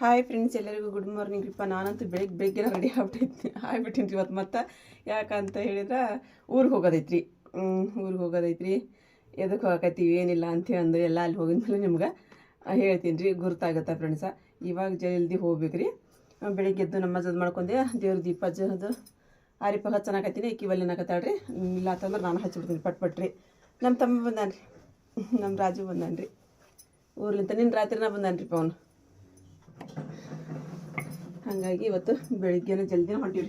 Hi friends ಎಲ್ಲರಿಗೂ good morning ರೀಪ್ಪ ನಾನಂತೂ ಬೆಳಿಗ್ಗೆ ಬೆಳಿಗ್ಗೆ ರೆಡಿ ಆಗ್ಬಿಟ್ಟಿದ್ದೆ. ಆಗ್ಬಿಟ್ಟಿನಿ ಇವತ್ತು ಮತ್ತೆ. ಯಾಕಂತ ಹೇಳಿದ್ರೆ, ಊರಿಗೆ ಹೋಗೋದೈತ್ರಿ. ಊರಿಗೆ ಹೋಗೋದೈತ್ರಿ. ಎದಕ್ಕೆ ಹೋಗಕತ್ತೀವಿ, ಏನಿಲ್ಲ ಅಂತ ಅಂದ್ರೆ ಎಲ್ಲ ಅಲ್ಲಿ ಹೋಗಿದ್ಮೇಲೆ ನಿಮ್ಗೆ ಹೇಳ್ತೀನಿ ರೀ ಗುರ್ತಾಗತ್ತೆ ಫ್ರೆಂಡ್ಸ ಇವಾಗ ಜಲ್ದಿ ಹೋಗ್ಬೇಕ್ರಿ. ಬೆಳಿಗ್ಗೆ ಎದ್ದು ನಮ್ಮ ಮಜದ್ ಮಾಡ್ಕೊಂಡೆ. ದೇವ್ರ ದೀಪ ಜದು ಆರಿಪ ಹಚ್ಚನಾಕತ್ತೀನಿ ಈಕಿ ರೀ ಇಲ್ಲ ಅಂತಂದ್ರೆ ನಾನು ಹಚ್ಚಿಬಿಡ್ತೀನಿ ಪಟ್ ಪಟ್ರಿ. ನಮ್ಮ ತಮ್ಮ ಬಂದಾನ್ರಿ. ನಮ್ಮ ರಾಜು ಬಂದಾನ್ರಿ. ಊರ್ಲಿಂತ. ನಿನ್ನ ರಾತ್ರಿನ ಬಂದಾನ್ರಿಪ್ಪ ಅವನು? ಹಾಗಾಗಿ ಇವತ್ತು ಬೆಳಿಗ್ಗೆನೇ ಜಲ್ದಿನ ರೀ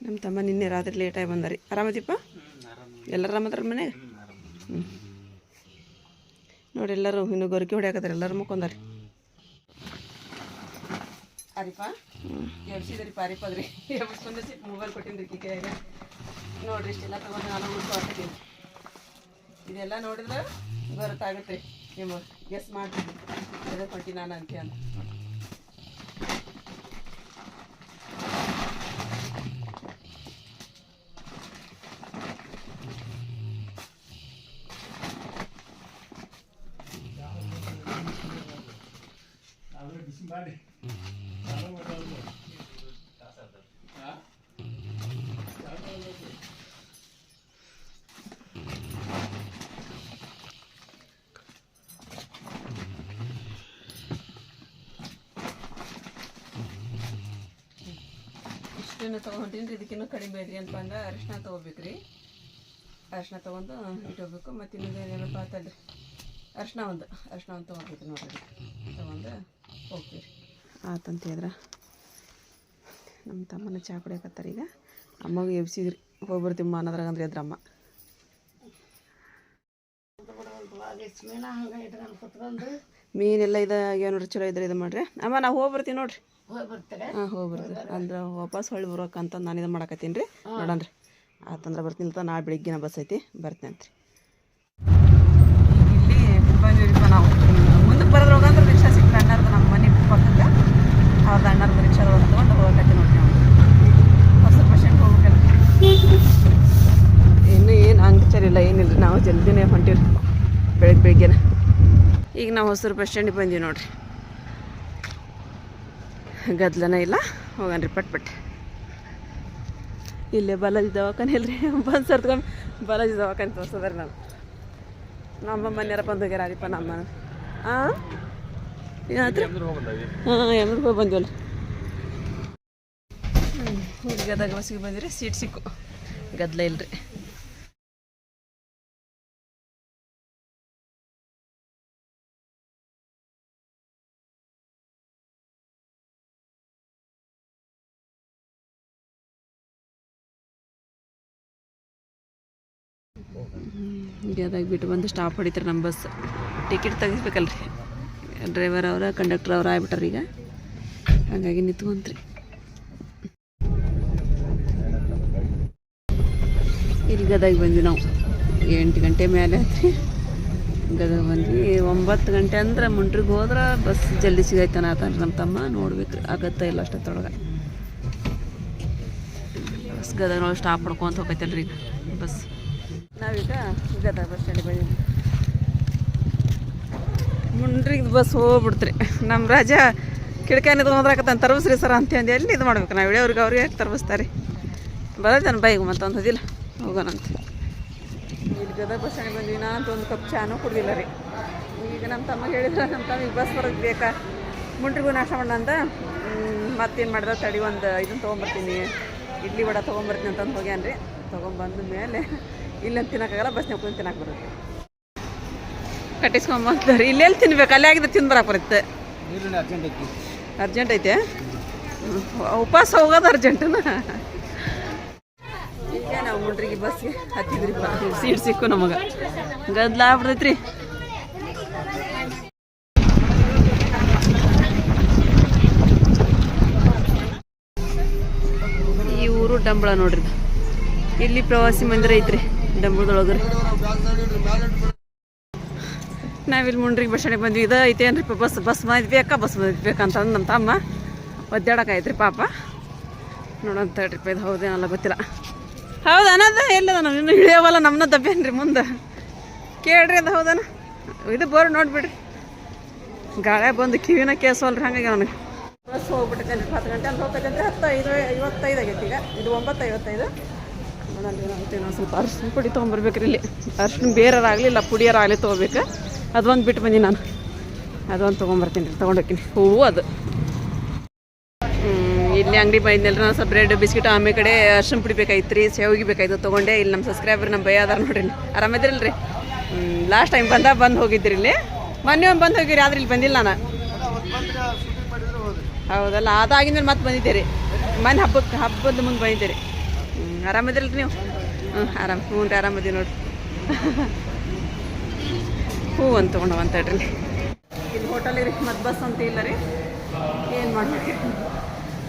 ನಮ್ಮ ತಮ್ಮ ನಿನ್ನೆ ರಾತ್ರಿ ಲೇಟಾಗಿ ಬಂದಾರಿ. ಆರಾಮದಿಪ್ಪ? ಎಲ್ಲರೂ ಆರಾಮದ್ರ ಮನೆ ಹ್ಞೂ ನೋಡಿ ಎಲ್ಲರೂ ಇನ್ನು ಗೊರಕೆ ಹೊಡ್ಯಾಕತ್ತಾರೆ ಎಲ್ಲರೂ ಮುಕ್ಕೊಂದಾರಿ. ಅರಿಪಾ ಎಬ್ಸಿದ್ರಿ ಪಾರಿಪದ್ರಿ ಎಬ್ಸ್ಕೊಂಡು ಮೊಬೈಲ್ ಕೊಟ್ಟಿನ್ರಿ ಕಿ ಕೈಯಾಗ ನೋಡ್ರಿ ಇಷ್ಟೆಲ್ಲ ತಗೊಂಡು ನಾನು ಉಳ್ಕೊ ಇದೆಲ್ಲ ನೋಡಿದ್ರೆ ಗೊತ್ತಾಗುತ್ತೆ ನಿಮ್ಮ ಗೆಸ್ ಮಾಡ್ತೀನಿ. ಅದೇ ಕೊಟ್ಟಿ ನಾನು ಅಂತ ಅಂತ ಇಷ್ಟನ್ನು ಇದಕ್ಕಿನ್ನು ಇದಕ್ಕಿನ್ನೂ ಕಡಿಮೆ ಬೇಡ್ರಿ ಅಂತ ಅಂದ್ರೆ ಅರಿಶಿನ ತೊಗೋಬೇಕ್ರಿ. ಅರಿಶಿನ ತೊಗೊಂಡು ಇಟ್ಕೋಬೇಕು ಮತ್ತು ಇನ್ನೊಂದು ಏನಪ್ಪ ಅಂತಲ್ರಿ ಅರಿಶಿನ ಒಂದು. ಅರಿಶಿನ ಒಂದು ತೊಗೋಬೇಕು ನೋಡ್ರಿ. ತೊಗೊಂಡು ಹೋಗ್ತೀವಿ ಆತಂತ ಹೇಳಿದ್ರೆ. ನಮ್ಮ ತಮ್ಮನ ಚಹಾ ಕುಡಿಯಕತ್ತಾರ ಈಗ. ಅಮ್ಮಗೆ ಎಬ್ಸಿದ್ರಿ. ಹೋಗಿ ಬರ್ತೀವಿ ಅನ್ನೋದ್ರಾಗ ಅಂದ್ರೆ ಎದ್ರಮ್ಮ. ಮೀನೆಲ್ಲ ಇದಾಗ ನೋಡ್ರಿ. ಚಲೋ ಇದ್ರೆ ಇದು ಮಾಡ್ರಿ. ಅಮ್ಮ ನಾವು ಹೋಗಿ ಬರ್ತೀವಿ ನೋಡ್ರಿ. ಹಾಂ ಹೋಗಿ ಅಂದ್ರೆ ವಾಪಸ್ ಹೊಳ್ಳಿ ಬರೋಕಂತ ನಾನು ಇದು ಮಾಡಕತ್ತೀನಿ ರೀ. ನೋಡೋಣ ರೀ ಆತಂದ್ರೆ ಬರ್ತೀನಿ ಅಂತ ನಾಳೆ ಬೆಳಿಗ್ಗಿನ ಬಸ್ ಐತಿ. ಬರ್ತೀನಿ ಅಂತ ಇಲ್ಲಿ ಬಂದಿರಿಪ್ಪ ನಾವು. ಮುಂದಕ್ಕೆ ಬರೋದ್ರ ಹೋಗಂದ್ರೆ ರಿಕ್ಷಾ ಸಿಕ್ತು ಅಣ್ಣರ್ದು ನಮ್ಮ ಮನೆ ಪಕ್ಕಕ್ಕೆ ಅವ್ರದ್ದು ಅಣ್ಣರ್ದು ರಿಕ್ಷಾ ತೊಗೊಂಡು ಹೋಗಕತ್ತಿ ನೋಡಿ ನಾವು. ಹೊಸ ಪೇಷಂಟ್ ಹೋಗ್ಬೇಕಲ್ಲ. ಇನ್ನೂ ಏನು ಅಂಗಚರಿಲ್ಲ ಏನಿಲ್ಲ ನಾವು ಜಲ್ದಿನೇ ಹೊಂಟಿವ್ರಿ ಬೆಳಗ್ಗೆ ಬೆಳಿಗ್ಗೆನ. ಈಗ ನಾವು ಹೊಸರು ಬಸ್ ಸ್ಟ್ಯಾಂಡಿಗೆ ಬಂದೀವಿ ನೋಡ್ರಿ. ಗದ್ಲನ ಇಲ್ಲ ಹೋಗನ್ರಿ ಪಟ್ ಪಟ್ ಇಲ್ಲೇ ಬಾಲಾಜಿ ದವಾಖಾನೆ ಇಲ್ರಿ, ಬಂದು ಸರ್ತ್ಕೊಂಡು ಬಾಲಾಜಿ ದವಾಖಾನೆ ತೋರಿಸೋದ್ರಿ ನಾನು. ನಮ್ಮ ಮನೆಯಾರ ಬಂದು ಹೋಗ್ಯಾರ ಅರಿಪ್ಪ ನಮ್ಮ ಹಾಂ ಹಾಂ ಎಮ್ರಿಗೆ ಹೋಗಿ ಬಂದ್ವಲ್ಲ ಹ್ಞೂ ಗದಗ ಬಸ್ಸಿಗೆ ಬಂದಿರಿ, ಸೀಟ್ ಸಿಕ್ಕು. ಗದ್ಲ ಇಲ್ರಿ. ಗದಗ ಬಿಟ್ಟು ಬಂದು ಸ್ಟಾಪ್ ಹೊಡಿತಾರೆ ನಮ್ಮ ಬಸ್ ಟಿಕೆಟ್ ತೆಗಿಸ್ಬೇಕಲ್ರಿ. ಡ್ರೈವರ್ ಅವರ ಕಂಡಕ್ಟರ್ ಅವ್ರು ಆಗ್ಬಿಟ್ಟಾರ ಈಗ. ಹಾಗಾಗಿ ನಿಂತ್ಕೊಂತ್ರಿ. ಇಲ್ಲಿ ಗದಗ ಬಂದ್ವಿ ನಾವು. ಎಂಟು ಗಂಟೆ ಮೇಲೆ ಆತ್ರಿ. ಗದಗ ಬಂದ್ವಿ. ಒಂಬತ್ತು ಗಂಟೆ ಅಂದ್ರೆ ಮುಂಡ್ರಿಗೆ ಹೋದ್ರೆ ಬಸ್ ಜಲ್ದಿ ಸಿಗೈತಾನ ಆತನ್ರಿ ನಮ್ಮ ತಮ್ಮ. ನೋಡ್ಬೇಕ್ರಿ. ಆಗತ್ತ ಇಲ್ಲ ಅಷ್ಟೊತ್ತೊಳಗೆ ಬಸ್ ಗದಗ ಸ್ಟಾಪ್ ಹೊಡ್ಕೊಂತ ಹೋಗೈತಲ್ರಿ ಈಗ. ಬಸ್ ನಾವೀಗ ಗದಗ ಬಸ್ ಸ್ಟ್ಯಾಂಡಿಗೆ ಬಂದಿದ್ವಿ. ಮುಂಡ್ರಿಗೆ ಬಸ್ ಹೋಗ್ಬಿಡ್ತ್ರಿ. ನಮ್ಮ ರಾಜ ಕಿಡ್ಕಾನಿ ತೊಗೊಂಡ್ರಾಕತ್ತಾನ ತರ್ಬಸ್ರಿ ಸರ್ ಅಂತಂದು ಎಲ್ಲಿ ಇದು ಮಾಡ್ಬೇಕು ನಾವು? ಇಳಿಯವ್ರಿಗೆ ಅವ್ರಿಗೆ ಯಾಕೆ ತರ್ಬಸ್ತಾರೆ ನನ್ನ ಬೈಗ್ ಮತ್ತೊಂದು ಹೋದಿಲ್ಲ ಹೋಗೋಣಂತ ಇಲ್ಲಿ ಗದಗ ಬಸ್ ಸ್ಟ್ಯಾಂಡ್ ಬಂದ್ವಿ. ನಾ ಅಂತ ಒಂದು ಕಪ್ ಚಾನು ಕುಡ್ದಿಲ್ಲ ರೀ. ಈಗ ನಮ್ಮ ತಮ್ಮ ಹೇಳಿದ್ರೆ ನಮ್ಮ ತಮ್ಮಿಗೆ ಬಸ್ ಬರೋದು ಬೇಕಾ? ಮುಂಡ್ರಿಗೂ ನಾಶ ಮಾಡೋಣ ಅಂತ ಮತ್ತೇನು ಮಾಡ್ದೆ? ತಡಿ ಒಂದು ಇದನ್ನು ತೊಗೊಂಬರ್ತೀನಿ. ಇಡ್ಲಿ ವಡ ತೊಗೊಂಬರ್ತೀನಿ ಅಂತಂದು ಹೋಗ್ಯಾನ ರೀ ತೊಗೊಂಬಂದ ಮೇಲೆ ಇಲ್ಲಂತ ತಿನ್ನೋಕ್ಕಾಗಲ್ಲ ಬಸ್ನಾಗ ಕುಂತು ತಿನ್ನಕ್ಕೆ ಬರುತ್ತೆ. ಕಟ್ಟಿಸ್ಕೊಂಬಂತಾರೆ ಇಲ್ಲೆಲ್ಲಿ ತಿನ್ಬೇಕು? ಅಲ್ಲೇ ಆಗಿದ್ರೆ ತಿಂದು ಬರಕ್ಕೆ ಬರುತ್ತೆ. ಅರ್ಜೆಂಟ್ ಐತೆ. ಉಪವಾಸ ಹೋಗೋದು ಅರ್ಜೆಂಟನ ಈಗ ನಾವು ಹುಡ್ರಿಗೆ ಬಸ್ಗೆ ಹತ್ತಿದ್ರಿ ಸೀಟ್ ಸಿಕ್ಕು ನಮಗೆ. ಗದ್ಲ ಆಗ್ಬಿಡ್ತೈತ್ರಿ. ಈ ಊರು ಡಂಬಳ ನೋಡ್ರಿ. ಇಲ್ಲಿ ಪ್ರವಾಸಿ ಮಂದಿರ ಐತ್ರಿ. ಡಂಬಳದೊಳಗೆ ರೀ. ನಾವಿಲ್ಲಿ ಮುಂಡ್ರಿಗೆ ಬಸ್ ಸ್ಟ್ಯಾಂಡಿಗೆ ಬಂದ್ವಿ. ಇದು ಐತೇನ್ರಿ ಬಸ್ ಬಸ್ ಬೇಕಾ ಬಸ್ ಬೇಕಾ ಅಂತಂದು ನಮ್ಮ ತಮ್ಮ ಒದ್ದಾಡಕ್ಕೆ ಐತ್ರಿ ಪಾಪ ನೋಡೋಣ ಟ್ರಿಪ್ ಇದು ಹೌದೇನಲ್ಲ ಗೊತ್ತಿಲ್ಲ. ಹೌದು ಅನ್ನೋದು ಎಲ್ಲದ ನಾವು ಇನ್ನು ಇಳಿಯವಲ್ಲ ನಮ್ಮನ್ನ ದಬ್ಬೇನ್ರಿ ಮುಂದೆ. ಕೇಳ್ರಿ ಅದು ಹೌದನ? ಇದು ಬೋರ್ ನೋಡ್ಬಿಡ್ರಿ. ಗಾಳಿ ಬಂದು ಕಿವಿನ ಕೇಸವಲ್ರಿ ಹಂಗಾಗಿ ಅವನಿಗೆ. ಬಸ್ ಹೋಗ್ಬಿಟ್ಟಿದ್ದೇನೆ ಹತ್ತು ಗಂಟೆ ಅಂತ ಹೋಗ್ಬೇಕಂದ್ರೆ ಹತ್ತು ಐದು ಐವತ್ತೈದು ಆಗೈತಿ ಈಗ. ಇದು ಒಂಬತ್ತು ಐವತ್ತೈದು. ಏನಾಗುತ್ತೆ ಸ್ವಲ್ಪ ಅರ್ಶಿನ ಪುಡಿ ತೊಗೊಂಬರ್ಬೇಕ್ರಿ ಇಲ್ಲಿ. ಅರ್ಶಿನ ಬೇರೆಯವರಾಗಲಿ ಇಲ್ಲ ಪುಡಿಯರಾಗಲಿ ತೊಗೋಬೇಕು. ಅದೊಂದು ಬಿಟ್ಟು ಬಂದಿ ನಾನು. ಅದೊಂದು ತೊಗೊಂಬರ್ತೀನಿ ರೀ ತೊಗೊಂಡೋಗ್ತೀನಿ. ಹೂವು ಅದು. ಇಲ್ಲಿ ಅಂಗಡಿ ಬಂದಿಲ್ಲ ನಾನು ಸ್ವಲ್ಪ ಬ್ರೆಡ್ ಬಿಸ್ಕಿಟ್ ಆಮೇಲೆ ಕಡೆ ಅರ್ಶಿನ ಪುಡಿ ಬೇಕಾಯ್ತು ರೀ ಸೇವಿಗೆ ಬೇಕಾಯ್ತು ತೊಗೊಂಡೆ. ಇಲ್ಲಿ ನಮ್ಮ ಸಬ್ಸ್ಕ್ರೈಬರ್ ನಮ್ಮ ಭಯ ಅದಾರ ನೋಡ್ರಿ ಆರಾಮದಿರಲ್ಲ ರೀ ಲಾಸ್ಟ್ ಟೈಮ್ ಬಂದಾಗ ಬಂದು ಹೋಗಿದ್ರಿ ಇಲ್ಲಿ. ಮೊನ್ನೆ ಒಂದು ಬಂದು ಹೋಗಿರಿ, ಆದ್ರೆ ಇಲ್ಲಿ ಬಂದಿಲ್ಲ ನಾನು. ಹೌದಲ್ಲ ಅದಾಗಿಂದ ಮತ್ತೆ ಬಂದಿದ್ದೀರಿ. ಮನೆ ಹಬ್ಬಕ್ಕೆ ಹಬ್ಬದ ಮುಂದೆ ಬಂದಿದ್ದೀರಿ. ಹ್ಞೂ ಆರಾಮದಿರಲ್ಲ ನೀವು? ಹ್ಞೂ ಆರಾಮ್. ಹ್ಞೂ ರೀ ಆರಾಮದಿ ನೋಡ್ರಿ. ಹೂ ಅಂತ ತೊಗೊಂಡವ ಅಂತ ಹೇಳ್ರಿ. ಇಲ್ಲಿ ಹೋಟೆಲ್ ಮತ್ತು ಮತ್ತೆ ಬಸ್ ಅಂತ ಇಲ್ಲ ರೀ. ಏನು ಮಾಡ್ಬೇಕು?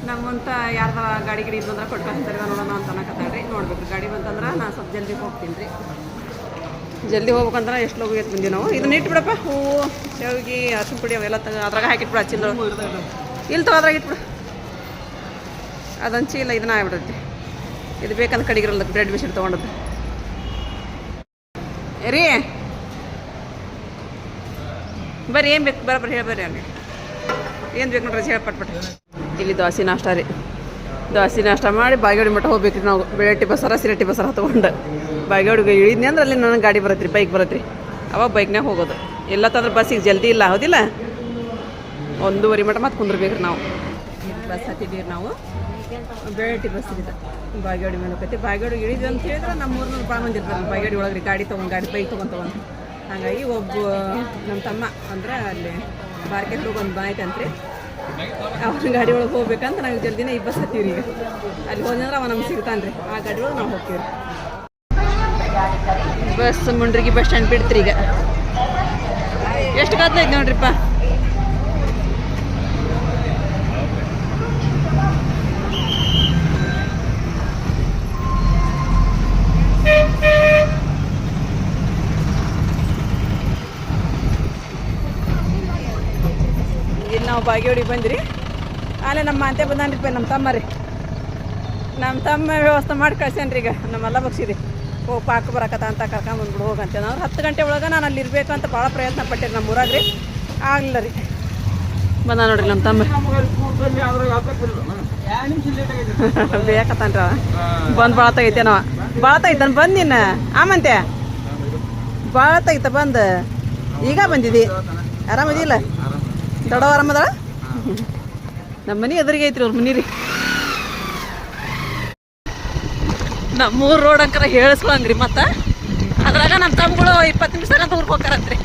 ನಮ್ಮಂತ ಯಾರ್ದ ಗಾಡಿ ಗಿಡಿ ಬಂದ್ರೆ ಕೊಟ್ಕೊಂತಾರೆ ನೋಡೋಣ ಅಂತ ಅನ್ನಕತ್ತಾಳ್ರಿ ನೋಡ್ಬೇಕು. ಗಾಡಿ ಬಂತಂದ್ರೆ ನಾನು ಸ್ವಲ್ಪ ಜಲ್ದಿ ಹೋಗ್ತೀನಿ ರೀ. ಜಲ್ದಿ ಹೋಗ್ಬೇಕಂದ್ರೆ ಎಷ್ಟು ಲಗು ಎತ್ತು ಬಂದೀವಿ ನಾವು? ಇದನ್ನ ಇಟ್ಬಿಡಪ್ಪ. ಹೂವು ಶಾವಿಗೆ ಅರ್ಶಿನ ಪುಡಿ ಅವೆಲ್ಲ ತಗ ಅದ್ರಾಗ ಹಾಕಿಟ್ಬಿಡ ಹಚ್ಚಿಲ್ಲ ಇಲ್ಲಿ ತಗೋ ಅದ್ರಾಗ ಇಟ್ಬಿಡು. ಅದೊಂದು ಚೀಲ ಇದನ್ನ ಆಗ್ಬಿಡುತ್ತೆ. ಇದು ಬೇಕಂತ ಕಡಿಗಿರಲ್ಲ ಬ್ರೆಡ್ ಮಿಷಿನ್ ತೊಗೊಂಡದ್ದು. ರೀ ಬರ್ರಿ, ಏನು ಬೇಕು? ಬರೋಬ್ಬರಿ ಹೇಳಿ ಬರ್ರಿ ಅಲ್ಲಿ ಏನು ಬೇಕು ನೋಡ್ರಿ ಹೇಳಿ ಪಟ್ಪಟ್ಟು ಇಲ್ಲಿ ದೋಸೆ ನಾಷ್ಟ ರೀ. ದೋಸೆ ನಾಷ್ಟ ಮಾಡಿ ಬಾಗೇವಾಡಿ ಮಠ ಹೋಗ್ಬೇಕ್ರಿ ನಾವು. ಬೆಳಟ್ಟಿ ಬಸ್ಸಾರ ಸಿರಟ್ಟಿ ಬಸ್ಸಾರ ತೊಗೊಂಡು. ಬಾಗೇವಾಡಿಗೆ ಇಳಿದ್ನಿ ಅಂದ್ರೆ ಅಲ್ಲಿ ನನಗೆ ಗಾಡಿ ಬರತ್ತೆ ರೀ ಬೈಕ್ ಬರತ್ತೆ ರೀ ಅವಾಗ ಬೈಕ್ನಾಗ ಹೋಗೋದು. ಎಲ್ಲ ತಂದ್ರೆ ಬಸ್ಸಿಗೆ ಜಲ್ದಿ ಇಲ್ಲ, ಹೌದಿಲ್ಲ? ಒಂದೂವರೆ ಮಠ ಮತ್ತೆ ಕುಂದ್ರಬೇಕ್ರಿ ನಾವು. ಬಸ್ ಹತ್ತಿದ್ದೀವಿ ನಾವು? ಬೆಳಟ್ಟಿ ಬಸ್ ಇದೆ. ಬಾಗೇವಾಡಿ ಮೇಲೆ ಹೋಗತ್ತೆ. ಬಾಗೇವಾಡಿ ಇಳಿದ್ವಿ ಅಂತ ಹೇಳಿದ್ರೆ ನಮ್ಮ ಊರಿನ ಭಾಳ ಮಂದಿ ಇರ್ತಾರೆ ಬಾಗೇವಾಡಿ ಒಳಗೆ ಗಾಡಿ ತೊಗೊಂಡು, ಗಾಡಿ ಬೈಕ್ ತೊಗೊಂಡು ಹಾಗಾಗಿ ಒಬ್ಬ, ನಮ್ಮ ತಮ್ಮ ಅಂದ್ರೆ ಅಲ್ಲಿ ಮಾರ್ಕೆಟ್ ಒಂದು ಬಾಯ್ತು ಅಂತ್ರಿ ಅವನ ಗಾಡಿ ಒಳಗೆ ಹೋಗ್ಬೇಕಂತ ನಾವು ಜಲ್ದಿನೇ ಈ ಬಸ್ ಹತ್ತೀವಿ ರೀ. ಅಲ್ಲಿ ಹೋದ್ರೆ ಅವ ನಮ್ಗೆ ಸಿಗ್ತಾನೆ ರೀ ಆ ಗಾಡಿ ಒಳಗೆ ನಾವು ಹೋಗ್ತೀವಿ ಬಸ್ ಮುಂಡ್ರಿಗೆ ಬಸ್ ಸ್ಟ್ಯಾಂಡ್ ಬಿಡ್ತೀರಿ ಈಗ. ಎಷ್ಟು ಗದ್ದಲೈತೆ ನೋಡ್ರಿಪ್ಪ? ನಾವು ಬಾಗೇವಾಡಿಗೆ ಬಂದ್ರಿ ಆಲೆ ನಮ್ಮ ಅಂತೆ ಬಂದಾನ್ರಿಪ್ಪ ನಮ್ಮ ತಮ್ಮ ರೀ. ನಮ್ಮ ತಮ್ಮ ವ್ಯವಸ್ಥೆ ಮಾಡಿ ಕಳ್ಸೇನ್ರಿ ಈಗ. ನಮ್ಮೆಲ್ಲ ಬಗ್ಸಿರಿ ಓ, ಪಾಕ ಬರಕತ್ತ ಅಂತ ಕರ್ಕೊಂಬಂದ್ಬಿಡು ಹೋಗಂತೆ ನಾವು ಹತ್ತು ಗಂಟೆ ಒಳಗೆ ನಾನು ಅಲ್ಲಿ ಇರಬೇಕು ಅಂತ ಭಾಳ ಪ್ರಯತ್ನ ಪಟ್ಟಿರಿ ನಮ್ಮ ಊರಾಗ ರೀ ಆಗಲಿಲ್ಲ ರೀ. ಬಂದ ನೋಡ್ರಿ ನಮ್ಮ ತಮ್ಮ. ಬೇಕತ್ತನ್ರ ಬಂದು ಭಾಳ ತೆಗಿತೆ ನಾವ ಭಾಳ ತೆಗಿತಾನೆ, ಬಂದು ನಿನ್ನ ಆಮಂತೆ ಭಾಳ ತೆಗಿತ, ಬಂದು. ಈಗ ಬಂದಿದ್ದಿ ಆರಾಮದಿಲ್ಲ ದೊಡ್ಡವ ಆರಾಮದ ನಮ್ಮ ಮನೆ ಎದುರಿಗೆ ಐತ್ರಿ ಅವ್ರ ಮನೆ ರೀ ನಮ್ಮೂರು ರೋಡ್ ಅಂಕರ ಹೇಳಿಸ್ಕೊಳಂಗ್ರಿ ಮತ್ತೆ. ಅದ್ರಾಗ ನಮ್ಮ ತಮ್ಮಗಳು ಇಪ್ಪತ್ತು ನಿಮಿಷದಾಗ ಊರಿಗೆ ಹೋಗ್ತಾರಂತ್ರಿ.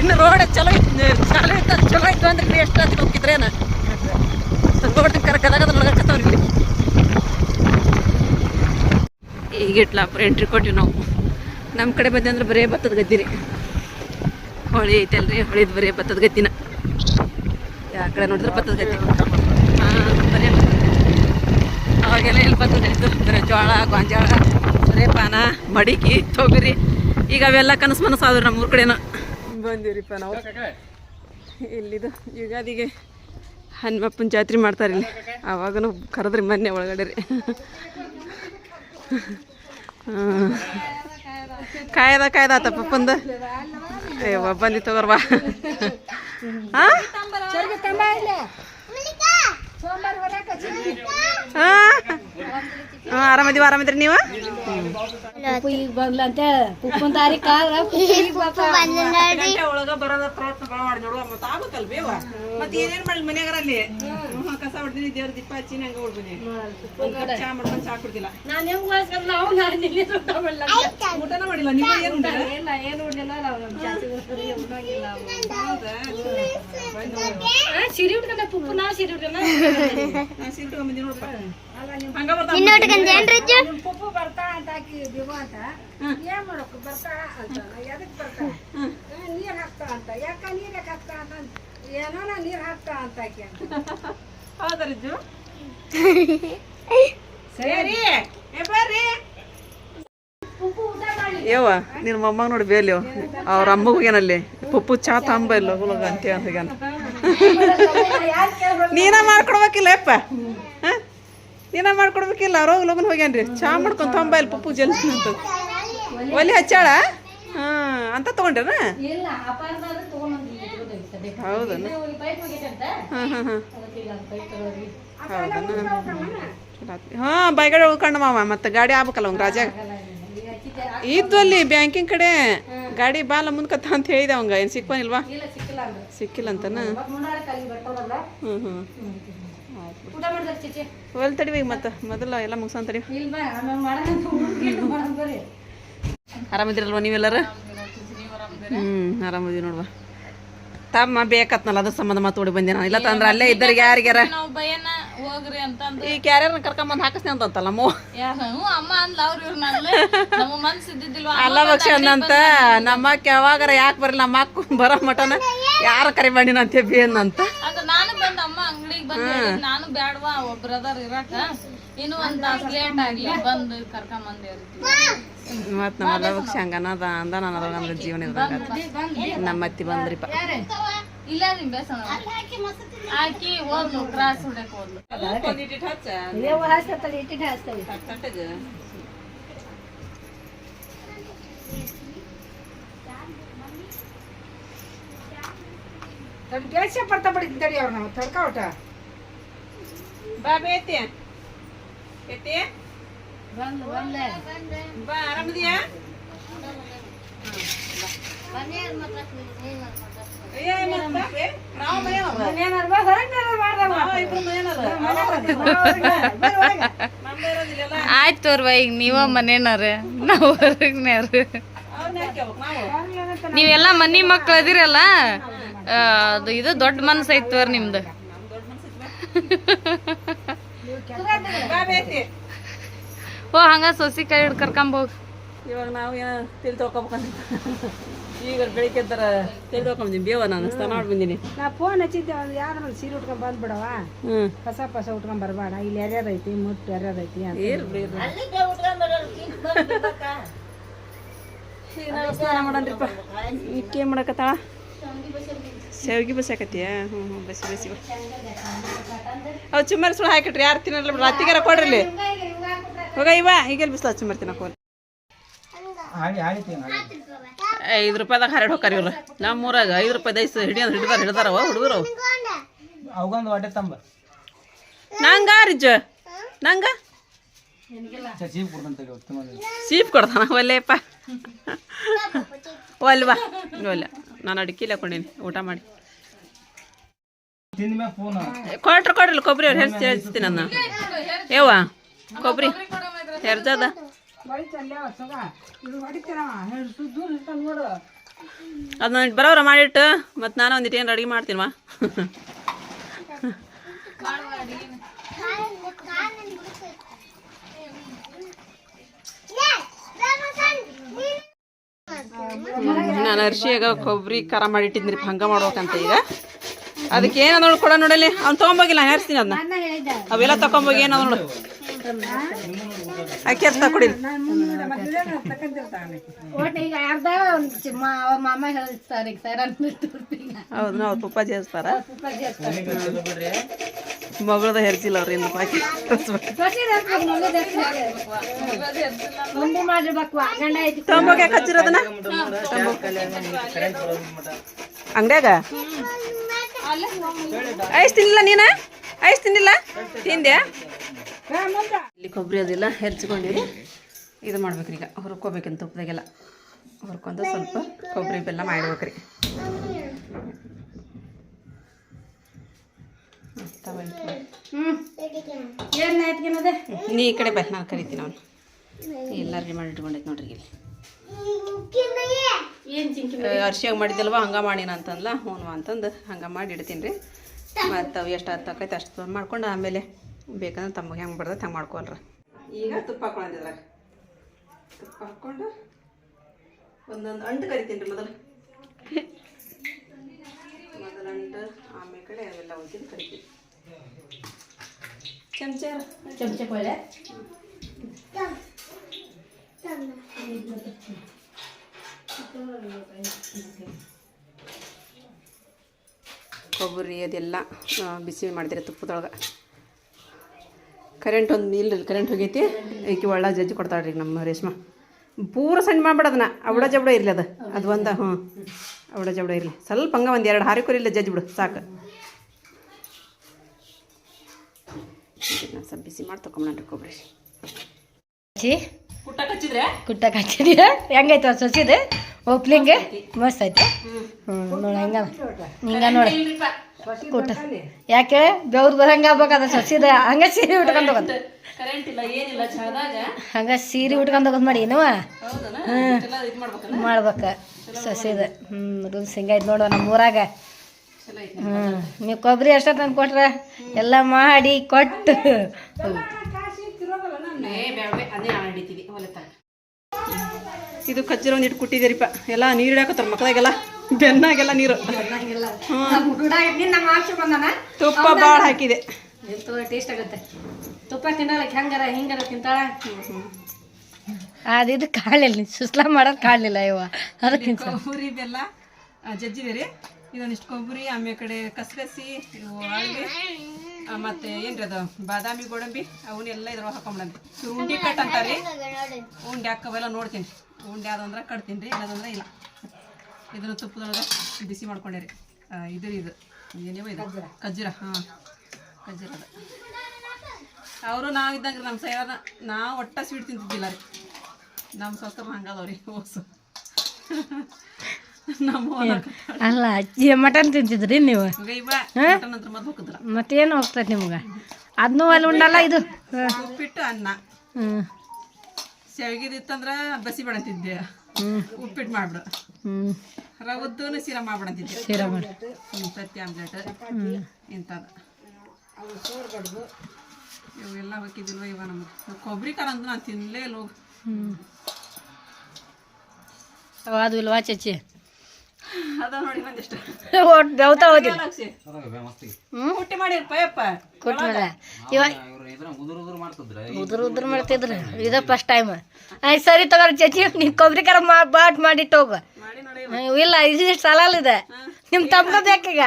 ಇನ್ನು ರೋಡ್ ಚಲೋ ಇತ್ತು ಚಲೋ ಇತ್ತು ಚಲೋ ಇತ್ತು ಅಂದ್ರೆ ಎಷ್ಟು ಅಂತ ಹೋಗಿದ್ರೇನ ರೋಡ್ ಕರ ಗದಗದ ನೋಡಕತ್ತವ್ರಿ ಈಗ ಇಟ್ಲಾಪುರ ಎಂಟ್ರಿ ಕೊಟ್ಟಿವಿ ನಾವು. ನಮ್ಮ ಕಡೆ ಬಂದೆ ಅಂದ್ರೆ ಬರೇ ಬತ್ತದ ಗದ್ದಿರಿ. ಹೊಳಿ ಐತಲ್ರಿ, ಹೊಳಿದ್ ಬರೀ ಭತ್ತದ ಗದ್ದಿನ ಯಾವ ಕಡೆ ನೋಡಿದ್ರೆ ಭತ್ತದ ಗತಿ ಅವಾಗೆಲ್ಲ ಎಲ್ಲಿ ಭತ್ತದ ಬರೀ ಜೋಳ, ಗೊಂಜಾಳ ಪಾನ, ಮಡಿಕೆ, ತೊಗರಿ. ಈಗ ಅವೆಲ್ಲ ಕನಸು ಮನಸ್ಸು ಆದ್ರೆ ನಮ್ಮ ಊರ ಕಡೆನ ಬಂದಿರಿಪ್ಪ ನಾವು. ಇಲ್ಲಿದು ಯುಗಾದಿಗೆ ಹನುಮಪ್ಪನ ಜಾತ್ರೆ ಮಾಡ್ತಾರೆ ಇಲ್ಲಿ. ಅವಾಗನು ಕರೆದ್ರಿ ಮೊನ್ನೆ ಒಳಗಡೆ ರೀ. ಕಾಯ್ದ ಕಾಯ್ದ ಆತ ಅಯ್ಯವ್ವ ಬಂದಿ ತಗೋರ್ವಾ. ಹಾ ಹಾಂ ಆರಾಮದೀವಿ ಆರಾಮದ್ರಿ ನೀವು? ಈಗ ಬಂದ್ಲಂತ ಉಪ್ಪಿನ ತಾರೀಕು ಆದ್ರ ಒಳಗ ಬರೋದ ಪ್ರಯತ್ನ ಭಾಳ ಮಾಡಿ ನೋಡುವ ಮತ್ತೆ ಆಗ್ಬೇಕಲ್ ಬೇವ? ಮತ್ತೆ ಏನೇನ್ ಮಾಡಲಿ ಮನ್ಯಾಗರ ಅಲ್ಲಿ ಕಸ ಹೊಡ್ದಿನಿ ದೇವ್ರ ದೀಪ ಹೊಡ್ಬಿನಿ ಚಾ ಮಾಡ್ಕೊಂಡು ಚಾ ಕುಡ್ದಿಲ್ಲ. ನಾನು ಹೆಂಗ್ ನಾವು ನಾನು ಇಲ್ಲಿ ಊಟ ಮಾಡಲ್ಲ ಊಟನ ಮಾಡಿಲ್ಲ ನೀವು ಏನು ಇಲ್ಲ ಏನು ನಾವು ನಮ್ಮ ಜಾತಿ ಹೋಗ್ತೀವಿ, ಉಣ್ಣಂಗಿಲ್ಲ ಆ, ಸಿರಿ ಉಟ್ಕೊಂಡೆ ಪುಪ್ಪು ನಾ ಸಿರಿ ಉಟ್ಕೊಂಡ. ಬಂದಿ ನೋಡಪ್ಪ. ಹಂಗ ಬರ್ತಾವ ನಿಮ್ ಪುಪ್ಪು ಬರ್ತಾ ಅಂತ ಹಾಕಿ ಬಿಗು ಅಂತ. ಏನ್ ಮಾಡಕ್ ಬರ್ತಾ ಅಂತ ಎದಕ್ ಬರ್ತಾ? ನೀರ್ ಹಾಕ್ತಾ ಅಂತ. ಯಾಕ ನೀರ್ ಯಾಕೆ ಹಾಕ್ತಾ ಅಂತ ಏನೋ ನಾ ನೀರ್ ಹಾಕ್ತಾ ಅಂತ ಆಕಿ ಹೌದರಿಜ್ಜು ಸರಿ. ಏ ಬರ್ರಿ. ಊಟ ಮಾಡಿ. ಯವ್ವ ನಿನ್ನ ಮೊಮ್ಮಗ ನೋಡಿ ಬೇಲಿ ಅವ್ರ ಅಮ್ಮಗೇನಲ್ಲಿ ಪಪ್ಪು ಚಾ ತಾಂಬ ಇಲ್ಲ ಹುಲಗ ಅಂತ ಅಂತ ಮಾಡ್ಕೊಡ್ಬೇಕಿಲ್ಲ ಕೇಳ್ಬಾರ್ದು ನೀನ ಮಾಡ್ಕೊಡ್ಬೇಕಿಲ್ಲ ಅವ್ರ ಲಗನ್ ಹೋಗ್ಯಾನ್ರಿ. ಚಾ ಮಾಡ್ಕೊಂಡು ತೊಂಬ ಇಲ್ಲಿ ಪಪ್ಪು ಜಲ್ ಅಂತ. ಒಲಿ ಹಚ್ಚಾಳ? ಹಾ ಅಂತ ತಗೊಂಡ್ರನ. ಹೌದನ? ಹಾಂ ಬೈಗಡೆ ಉಳ್ಕೊಂಡ ಮಾವ ಮತ್ತೆ ಗಾಡಿ ಆಗ್ಬೇಕಲ್ಲ ಅವ್ನ ರಾಜಾಗ ಇದ್ದು ಅಲ್ಲಿ ಬ್ಯಾಂಕಿಂಗ್ ಕಡೆ ಗಾಡಿ ಬಾಲ ಮುಂದ್ಕತ್ತ ಅಂತ ಹೇಳಿದೆ ಅವಂಗ. ಏನು ಸಿಕ್ಕೋನಿಲ್ವಾ ಸಿಕ್ಕಿಲ್ಲ ಅಂತನ? ಹ್ಞೂ ಹ್ಞೂ ಊಟ ಮಾಡಿದ್ರೆ ಈಗ ಒಲ್ ತಡಿವಿ ಮತ್ತೆ ಮೊದಲ ಎಲ್ಲ ಮುಗಿಸೋನ್ ತಡಿ. ಆರಾಮಿದ್ದೀರಲ್ವ ನೀವೆಲ್ಲರ? ಹ್ಞೂ ಆರಾಮದೀವಿ ನೋಡ್ವಾ. ತಮ್ಮ ಬೇಕತ್ನಲ್ಲ ಅದ್ರ ಸಂಬಂಧ ಮಾತೋಡಿ ಬಂದೆ ನಾನು. ಇಲ್ಲ ತಂದ್ರೆ ಅಲ್ಲೇ ಇದ್ದರಿಗೆ ಯಾರಿಗಾರ ನಾವು ಭಯನ ಹೋಗ್ರಿ ಅಂತಂದು ಈ ಕ್ಯಾರಿಯರ್ ಕರ್ಕೊಂಬಂದು ನಮ್ಮ ಮನ್ಸ್ ಇದ್ದಿದ್ದಿಲ್ವ ಅಲ್ಲ ಭಕ್ಷ ಅಂದಂತ ನಮ್ಮ ಅಕ್ಕ ಯಾವಾಗಾರ ಯಾಕೆ ಬರಲ್ಲ ನಮ್ಮ ಅಕ್ಕ ಬರೋ ಮಟನ ಯಾರ ಕರಿ ಮಾಡಿನ ಅಂತ ಬಿ ಅಂತ ನಾನು ಬಂದ ಅಮ್ಮ ಅಂಗಡಿಗೆ ಬಂದು ನಾನು ಬ್ಯಾಡ್ವಾ ಒಬ್ರ ಅದಾರ ಇರಾಕ. ಇನ್ನು ಒಂದ್ ತಾಸ್ ಲೇಟ್ ಆಗ್ಲಿ ಬಂದು ಕರ್ಕೊಂಡ್ ಮತ್ ನಮ್ಮ ಅಲ್ಲ ಭಕ್ಷ ಹಂಗನ ಅದ ನನ್ನ ಜೀವನ ಇದ್ರಂಗ ನಮ್ಮ ಅತ್ತಿ ಬಂದ್ರಿಪ್ಪ ಇಲ್ಲ ನಿಮ್ ಬೇಸನ ಹಾಕಿ ಹೋದ್ಲು ಕ್ರಾಸ್ ಹೊಡಕ್ ಹೋದ್ಲು. ತಡಿ ಬರ್ತಾ ಬಿಡಿದ್ ತಡಿ ಅವ್ರು ನಾವು ತಡ್ಕ ಬಾ ಬೇತಿ ಬೇತಿ ಬಂದು ಬಂದೆ. ಬಾ ಆರಾಮದಿಯಾ? ಆಯ್ತು ತೋರ್ವ ಈಗ ನೀವ ಮನೇನಾರ ನಾವು ಹೊರಗ್ನ್ಯಾರ ನೀವೆಲ್ಲ ಮನಿ ಮಕ್ಳು ಅದಿರಲ್ಲ? ಅದು ಇದು ದೊಡ್ಡ ಮನಸ್ಸು ಐತ್ ತೋರ್ ನಿಮ್ದು. ಓ ಹಂಗ ಸೊಸಿ ಕೈ ಹಿಡ್ ಕರ್ಕೊಂಬೋಗ್ ಇವಾಗ ನಾವು ಏನ ತಿಳಿ ತೊಳ್ಕೊಬೇಕಂತ ಈಗ ಬೆಳಿಗ್ಗೆ ಎದ್ದರ ತಿಳಿ ತೊಳ್ಕೊಂಬಂದಿನಿ ಬೇವ ನಾನು ಸ್ನಾನ ಮಾಡಿ ಬಂದಿನಿ. ನಾ ಫೋನ್ ಹಚ್ಚಿದ್ದೆ ಅವ್ನು ಯಾರು ಒಂದು ಸೀರೆ ಉಟ್ಕೊಂಡ್ ಬಂದ್ಬಿಡವ ಹ್ಞೂ ಕಸ ಪಸ ಉಟ್ಕೊಂಡ್ ಬರಬೇಡ ಇಲ್ಲಿ ಯಾರ್ಯಾರೈತಿ ಮುಟ್ಟು ಯಾರ್ಯಾರೈತಿ ಅಂತ. ಈಗ ನಾವು ಸ್ನಾನ ಮಾಡನ್ರಿಪ್ಪ ಈಕೆ ಮಾಡಕತ್ತಾಳ? ಶಾವಿಗೆ ಬಸಾಕತ್ತೀಯ ಹ್ಞೂ ಹ್ಞೂ ಬಸಿ ಬಸಿ ಅವ್ ಅವು ಚುಮ್ಮರಿ ಸುಳ್ಳು ಹಾಕಿಟ್ರಿ ಯಾರು ತಿನ್ನಲ್ಲ ಬಿಡ್ರಿ ಅತ್ತಿಗಾರ ಕೊಡ್ರಿ ಹೋಗ ಇವ ಈಗೆಲ್ಲಿ ಬಿಸ್ಲ ಚುಮ್ಮರಿ ತಿನ್ನಕ್ಕೆ ಹೋಗ್ಲಿ ಐದು ರೂಪಾಯಿದಾಗ ಹರಡು ಹೋಗ್ರಿ ಇವ್ರು. ನಮ್ಮ ಊರಾಗ ಐದು ರೂಪಾಯಿ ದೈಸ್ ಹಿಡಿಯ ಹಿಡಿದಾರ ಹಿಡಿದಾರವ ಹುಡುಗರು. ಅವಗೊಂದು ಹೊಟ್ಟೆ ತಂಬ. ನಂಗ ರಿಜ್ಜ. ನಂಗ? ಸೀಪ್ ಕೊಡ್ತಾನ ಒಲ್ಲೆಪ್ಪ. ಒಲ್ವಾ ಒಲ್ಲೆ ನಾನು ಅಡಿಕೆಲಿ ಹಾಕೊಂಡೀನಿ ಊಟ ಮಾಡಿ. ಕೊಟ್ರ ಕೊಡ್ರಿ ಕೊಬ್ಬರಿ ಅವ್ರು ಹೆರ್ಸಿ ಹೇಳ್ತೀನಿ ನಾನು. ಏವ ಕೊಬ್ಬರಿ. ಹೆರ್ಜದ ಅದನ್ನ ಬರೋರ ಮಾಡಿಟ್ಟು ಮತ್ತು ನಾನು ಒಂದಿಟ್ಟು ಏನು ಅಡುಗೆ ಮಾಡ್ತೀನಿವಾ? ನಾನು ಅರ್ಶಿಯಾಗ ಕೊಬ್ಬರಿ ಖಾರ ಮಾಡಿಟ್ಟಿದ್ನಿ ಹಂಗ ಮಾಡ್ಬೇಕಂತ ಈಗ. ಅದಕ್ಕೆ ಏನದ ನೋಡಿ ಕೊಡ ನೋಡಲಿ ಅವ್ನು ತೊಗೊಂಬೋಗಿಲ್ಲ ಹೆರ್ಸ್ತೀನಿ ಅದನ್ನ ಅವೆಲ್ಲ ತಗೊಂಬೋಗಿ ಏನದ ನೋಡು. ಅಕ್ಕಿ ಅರ್ಥ ಕೊಡಿ. ಹೌದು ನಾವು ತುಪ್ಪ ಹಚ್ತಾರೆ. ಮಗಳದ ಹೆರ್ಚಿಲ್ಲ ಅವ್ರಿ ಇನ್ನು ಬಾಕಿ. ಹಚ್ಚಿರೋದನ್ನ ಅಂಗಡ್ಯಾಗ? ಐಸ್ ತಿನ್ನಿಲ್ಲ ನೀನ? ಐಸ್ ತಿನ್ನಿಲ್ಲ ತಿಂದೆ ಇಲ್ಲಿ ಕೊಬ್ಬರಿ ಅದಿಲ್ಲ, ಹೆರ್ಚ್ಕೊಂಡಿರಿ. ಇದು ಮಾಡ್ಬೇಕ್ರಿ ಈಗ. ಹುರ್ಕೋಬೇಕಂತ ತುಪ್ಪದಾಗೆಲ್ಲ ಹುರ್ಕೊಂಡು ಸ್ವಲ್ಪ ಕೊಬ್ಬರಿ ಬೆಲ್ಲ ಮಾಡ್ಬೇಕ್ರಿ ತವ ಇಟ್ಬಿಡು. ಹ್ಮ್ ಏನ್ ಆಯ್ತು ನೀ ಈ ಕಡೆ ಬೈ ನಾನು ಕರಿತೀನಿ ಅವನು. ಎಲ್ಲಾರು ಮಾಡಿ ಇಟ್ಕೊಂಡೈತೆ ನೋಡ್ರಿ ಇಲ್ಲಿ. ಅರ್ಶಿಯಾಗ ಮಾಡಿದ್ದಲ್ವ ಹಂಗೆ ಮಾಡಿನ ಅಂತಂದ್ಲ. ಹ್ಞೂ ಅಂತಂದು ಹಂಗೆ ಮಾಡಿ ಇಡ್ತೀನಿ ರೀ. ಮತ್ತು ಅವು ಎಷ್ಟು ಹತ್ತಾಕೈತೆ ಅಷ್ಟು ಮಾಡ್ಕೊಂಡು ಆಮೇಲೆ ಬೇಕಂದ್ರೆ ತಮಗೆ ಹೆಂಗೆ ಬರ್ತೈತೆ ಹಂಗೆ ಮಾಡ್ಕೊಳ್ರ. ಈಗ ತುಪ್ಪ ಹಾಕೊಂಡಿದ್ರಾಗ ತುಪ್ಪ ಹಾಕ್ಕೊಂಡು ಒಂದೊಂದು ಅಂಟು ಕರಿತೀನಿ ರೀ ಮೊದಲು. ಮೊದಲು ಅಂಟು ಆಮೇಲೆ ಕಡೆ ಅವೆಲ್ಲ ಒಯ್ದು ಕರಿತೀನಿ ಚಮಚ ಚಮಚ ಕೊಬ್ಬರಿ ಅದೆಲ್ಲ ಬಿಸಿ ಮಾಡಿದ್ರೆ ತುಪ್ಪದೊಳಗೆ. ಕರೆಂಟ್ ಒಂದು ಇಲ್ಲ ಕರೆಂಟ್ ಹೋಗೈತಿ. ಈಕಿ ಒಳ್ಳೆ ಜಜ್ಜಿ ಕೊಡ್ತಾಳೆ ರೀ ನಮ್ಮ ರೇಷ್ಮಾ. ಪೂರ ಸಣ್ಣ ಮಾಡ್ಬಿಡೋದನ್ನ ಅವಡ ಜಬಡ ಇರಲಿ ಅದು. ಅದು ಒಂದು ಹ್ಞೂ ಅವಡ ಜಬಡ ಇರಲಿ. ಸ್ವಲ್ಪ ಹಂಗೆ ಒಂದು ಎರಡು ಹಾರಿ ಇಲ್ಲ ಜಜ್ಜಿ ಬಿಡು, ಸಾಕು. ಇದನ್ನ ಸ್ವಲ್ಪ ಬಿಸಿ ಮಾಡಿ ತೊಗೊಂಡ್ರಿ ಕೊಬ್ಬರಿ ಹಚ್ಚಿ ಪುಟ್ಟ ಕಚ್ಚಿದ್ರೆ? ಕುಟ್ಟ ಹಚ್ಚಿದ್ಯಾ ಹೆಂಗೈತೆ ಸೊಸಿದು? ಓಪ್ಲಿಂಗ್ ಮಸ್ತ್ ಐತೆ ಹ್ಞೂ ನೋಡಿ ಹಂಗ ಹಿಂಗ ನೋಡಿ. ಕುಟ್ಟ ಯಾಕೆ? ಬೆವ್ರು ಬರಂಗ ಆಗ್ಬೇಕಾದ್ರೆ ಸೊಸಿದ ಹಂಗ ಸೀರೆ ಉಟ್ಕೊಂಡು ಹೋಗೋದು. ಕರೆಂಟ್ ಇಲ್ಲ ಏನಿಲ್ಲ ಚಹದಾಗ ಹಂಗ ಸೀರೆ ಉಟ್ಕೊಂಡು ಹೋಗೋದು ಮಾಡಿ ಏನವ ಮಾಡ್ಬೇಕಲ್ಲ ಮಾಡ್ಬೇಕ. ಸೊಸಿದ. ಹ್ಞೂ ರೂಲ್ಸ್ ಹಿಂಗೈತೆ ನೋಡುವ ನಮ್ಮ ಊರಾಗ. ಹ್ಞೂ ನೀವು ಕೊಬ್ಬರಿ ಅಷ್ಟ ತಂದು ಕೊಟ್ರೆ ಎಲ್ಲ ಮಾಡಿ ಕೊಟ್ಟು. ಇದು ಕಜ್ಜರ ಒಂದು ಇಟ್ಟು ಕೊಟ್ಟಿದ್ದೀರಿಪ್ಪ ಎಲ್ಲ ನೀರು ಇಡಾಕತ್ತಾರ ಮಕ್ಕಳಿಗೆಲ್ಲ. ಬೆನ್ನಾಗೆಲ್ಲ ನೀರು. ತುಪ್ಪ ಭಾಳ ಹಾಕಿದೆ. ಟೇಸ್ಟ್ ಆಗುತ್ತೆ. ತುಪ್ಪ ತಿನ್ನಲಕ್ಕೆ ಹೆಂಗಾರ ಹಿಂಗಾರ ತಿಂತಾಳ? ಅದಿದು ಕಾಳಿಲ್ಲ ಸುಸ್ಲಾ ಮಾಡೋದು ಕಾಳಿಲ್ಲ ಇವ ಅದಕ್ಕೆ ಬೆಲ್ಲ ಜಜ್ಜಿದೆ ಇದೊಂದಿಷ್ಟು ಕೊಬ್ಬರಿ ಆಮೇಲೆ ಕಡೆ ಕಸಗಸಿ ಇವು ಆಳ್ಗೆ ಮತ್ತೆ ಏನ್ರಿ ಅದು? ಬಾದಾಮಿ ಗೋಡಂಬಿ ಅವನ್ನೆಲ್ಲ ಇದ್ರೊಳಗೆ ಹಾಕೊಂಬಿಡಂತೆ ಉಂಡಿ ಕಟ್ ರೀ ಉಂಡೆ ಹಾಕವೆಲ್ಲ ನೋಡ್ತೀನಿ. ಉಂಡೆ ಅದಂದ್ರೆ ಕಟ್ತೀನಿ ರೀ ಇಲ್ಲದಂದ್ರೆ ಇಲ್ಲ. ಇದನ್ನು ತುಪ್ಪದೊಳಗೆ ಬಿಸಿ ಮಾಡ್ಕೊಂಡೇರಿ. ರೀ ಇದು ಇದು. ಏನೇವ ಇದು? ಕಜ್ಜಿರ ಹಾಂ. ಖಜ್ಜೂರದ ಅವರು ನಾವು ಇದ್ದಂಗೆ ನಮ್ಮ ಸೈರ ನಾವು ಒಟ್ಟ ಸ್ವೀಟ್ ತಿಂತಿದ್ದಿಲ್ಲ ರೀ. ನಮ್ಮ ಸ್ವಸ್ಥರು ಹಂಗದವ್ರಿ ಓಸು ಹೊಲಕ್ಕೆ ಅಲ್ಲ ಅಜ್ಜಿ ಮಟನ್ ತಿಂತಿದ್ರಿ ನೀವು? ಮತ್ತೇನು ಹೋಗ್ತದೆ ನಿಮ್ಗೆ? ಅದನ್ನೂ ಅಲ್ಲಿ ಉಂಡಲ್ಲ ಇದು? ಉಪ್ಪಿಟ್ಟು ಅನ್ನ. ಶಾವಿಗೆದಿತ್ತಂದ್ರ ಬಸಿ ಬಿಡಂತಿದ್ದೆ. ಉಪ್ಪಿಟ್ಟು ಮಾಡ್ಬಿಡು. ರವದ್ದು ಸೀರಾ ಮಾಡ್ಬಿಡಂತಿದ್ದೆ. ಸೀರ ಮಾಡಿ ತತ್ತಿ ಆಮ್ಲೆಟ್. ಇಂಥದ್ದು ಇವೆಲ್ಲ ಹಾಕಿದಿಲ್ವ ಇವ ನಮ್ಗೆ? ಕೊಬ್ಬರಿ ಖಾರ ಅಂದ್ರೆ ನಾನು ತಿನ್ನಲೇ ಇಲ್ಲ ಅದು ಇಲ್ವಾ ಚಚ್ಚಿ ಮಾಡ್ತಿದ್ರು. ಇದ ಫಸ್ಟ್ ಟೈಮ್ ಆಯ್ತು ಸರಿ ತಗೋರಿ ಚಚಿ ನೀವು ಕೊಬ್ಬರಿ ಕರ ಮಾ ಬಾಟ್ ಮಾಡಿಟ್ಟು ಹೋಗು. ಮಾಡಿ ನೋಡಿ ಇಲ್ಲ ಇದಿಷ್ಟು ಸಲಾಲ್ ಇದೆ. ನಿಮ್ಮ ತಮ್ಮ ಬೇಕೀಗ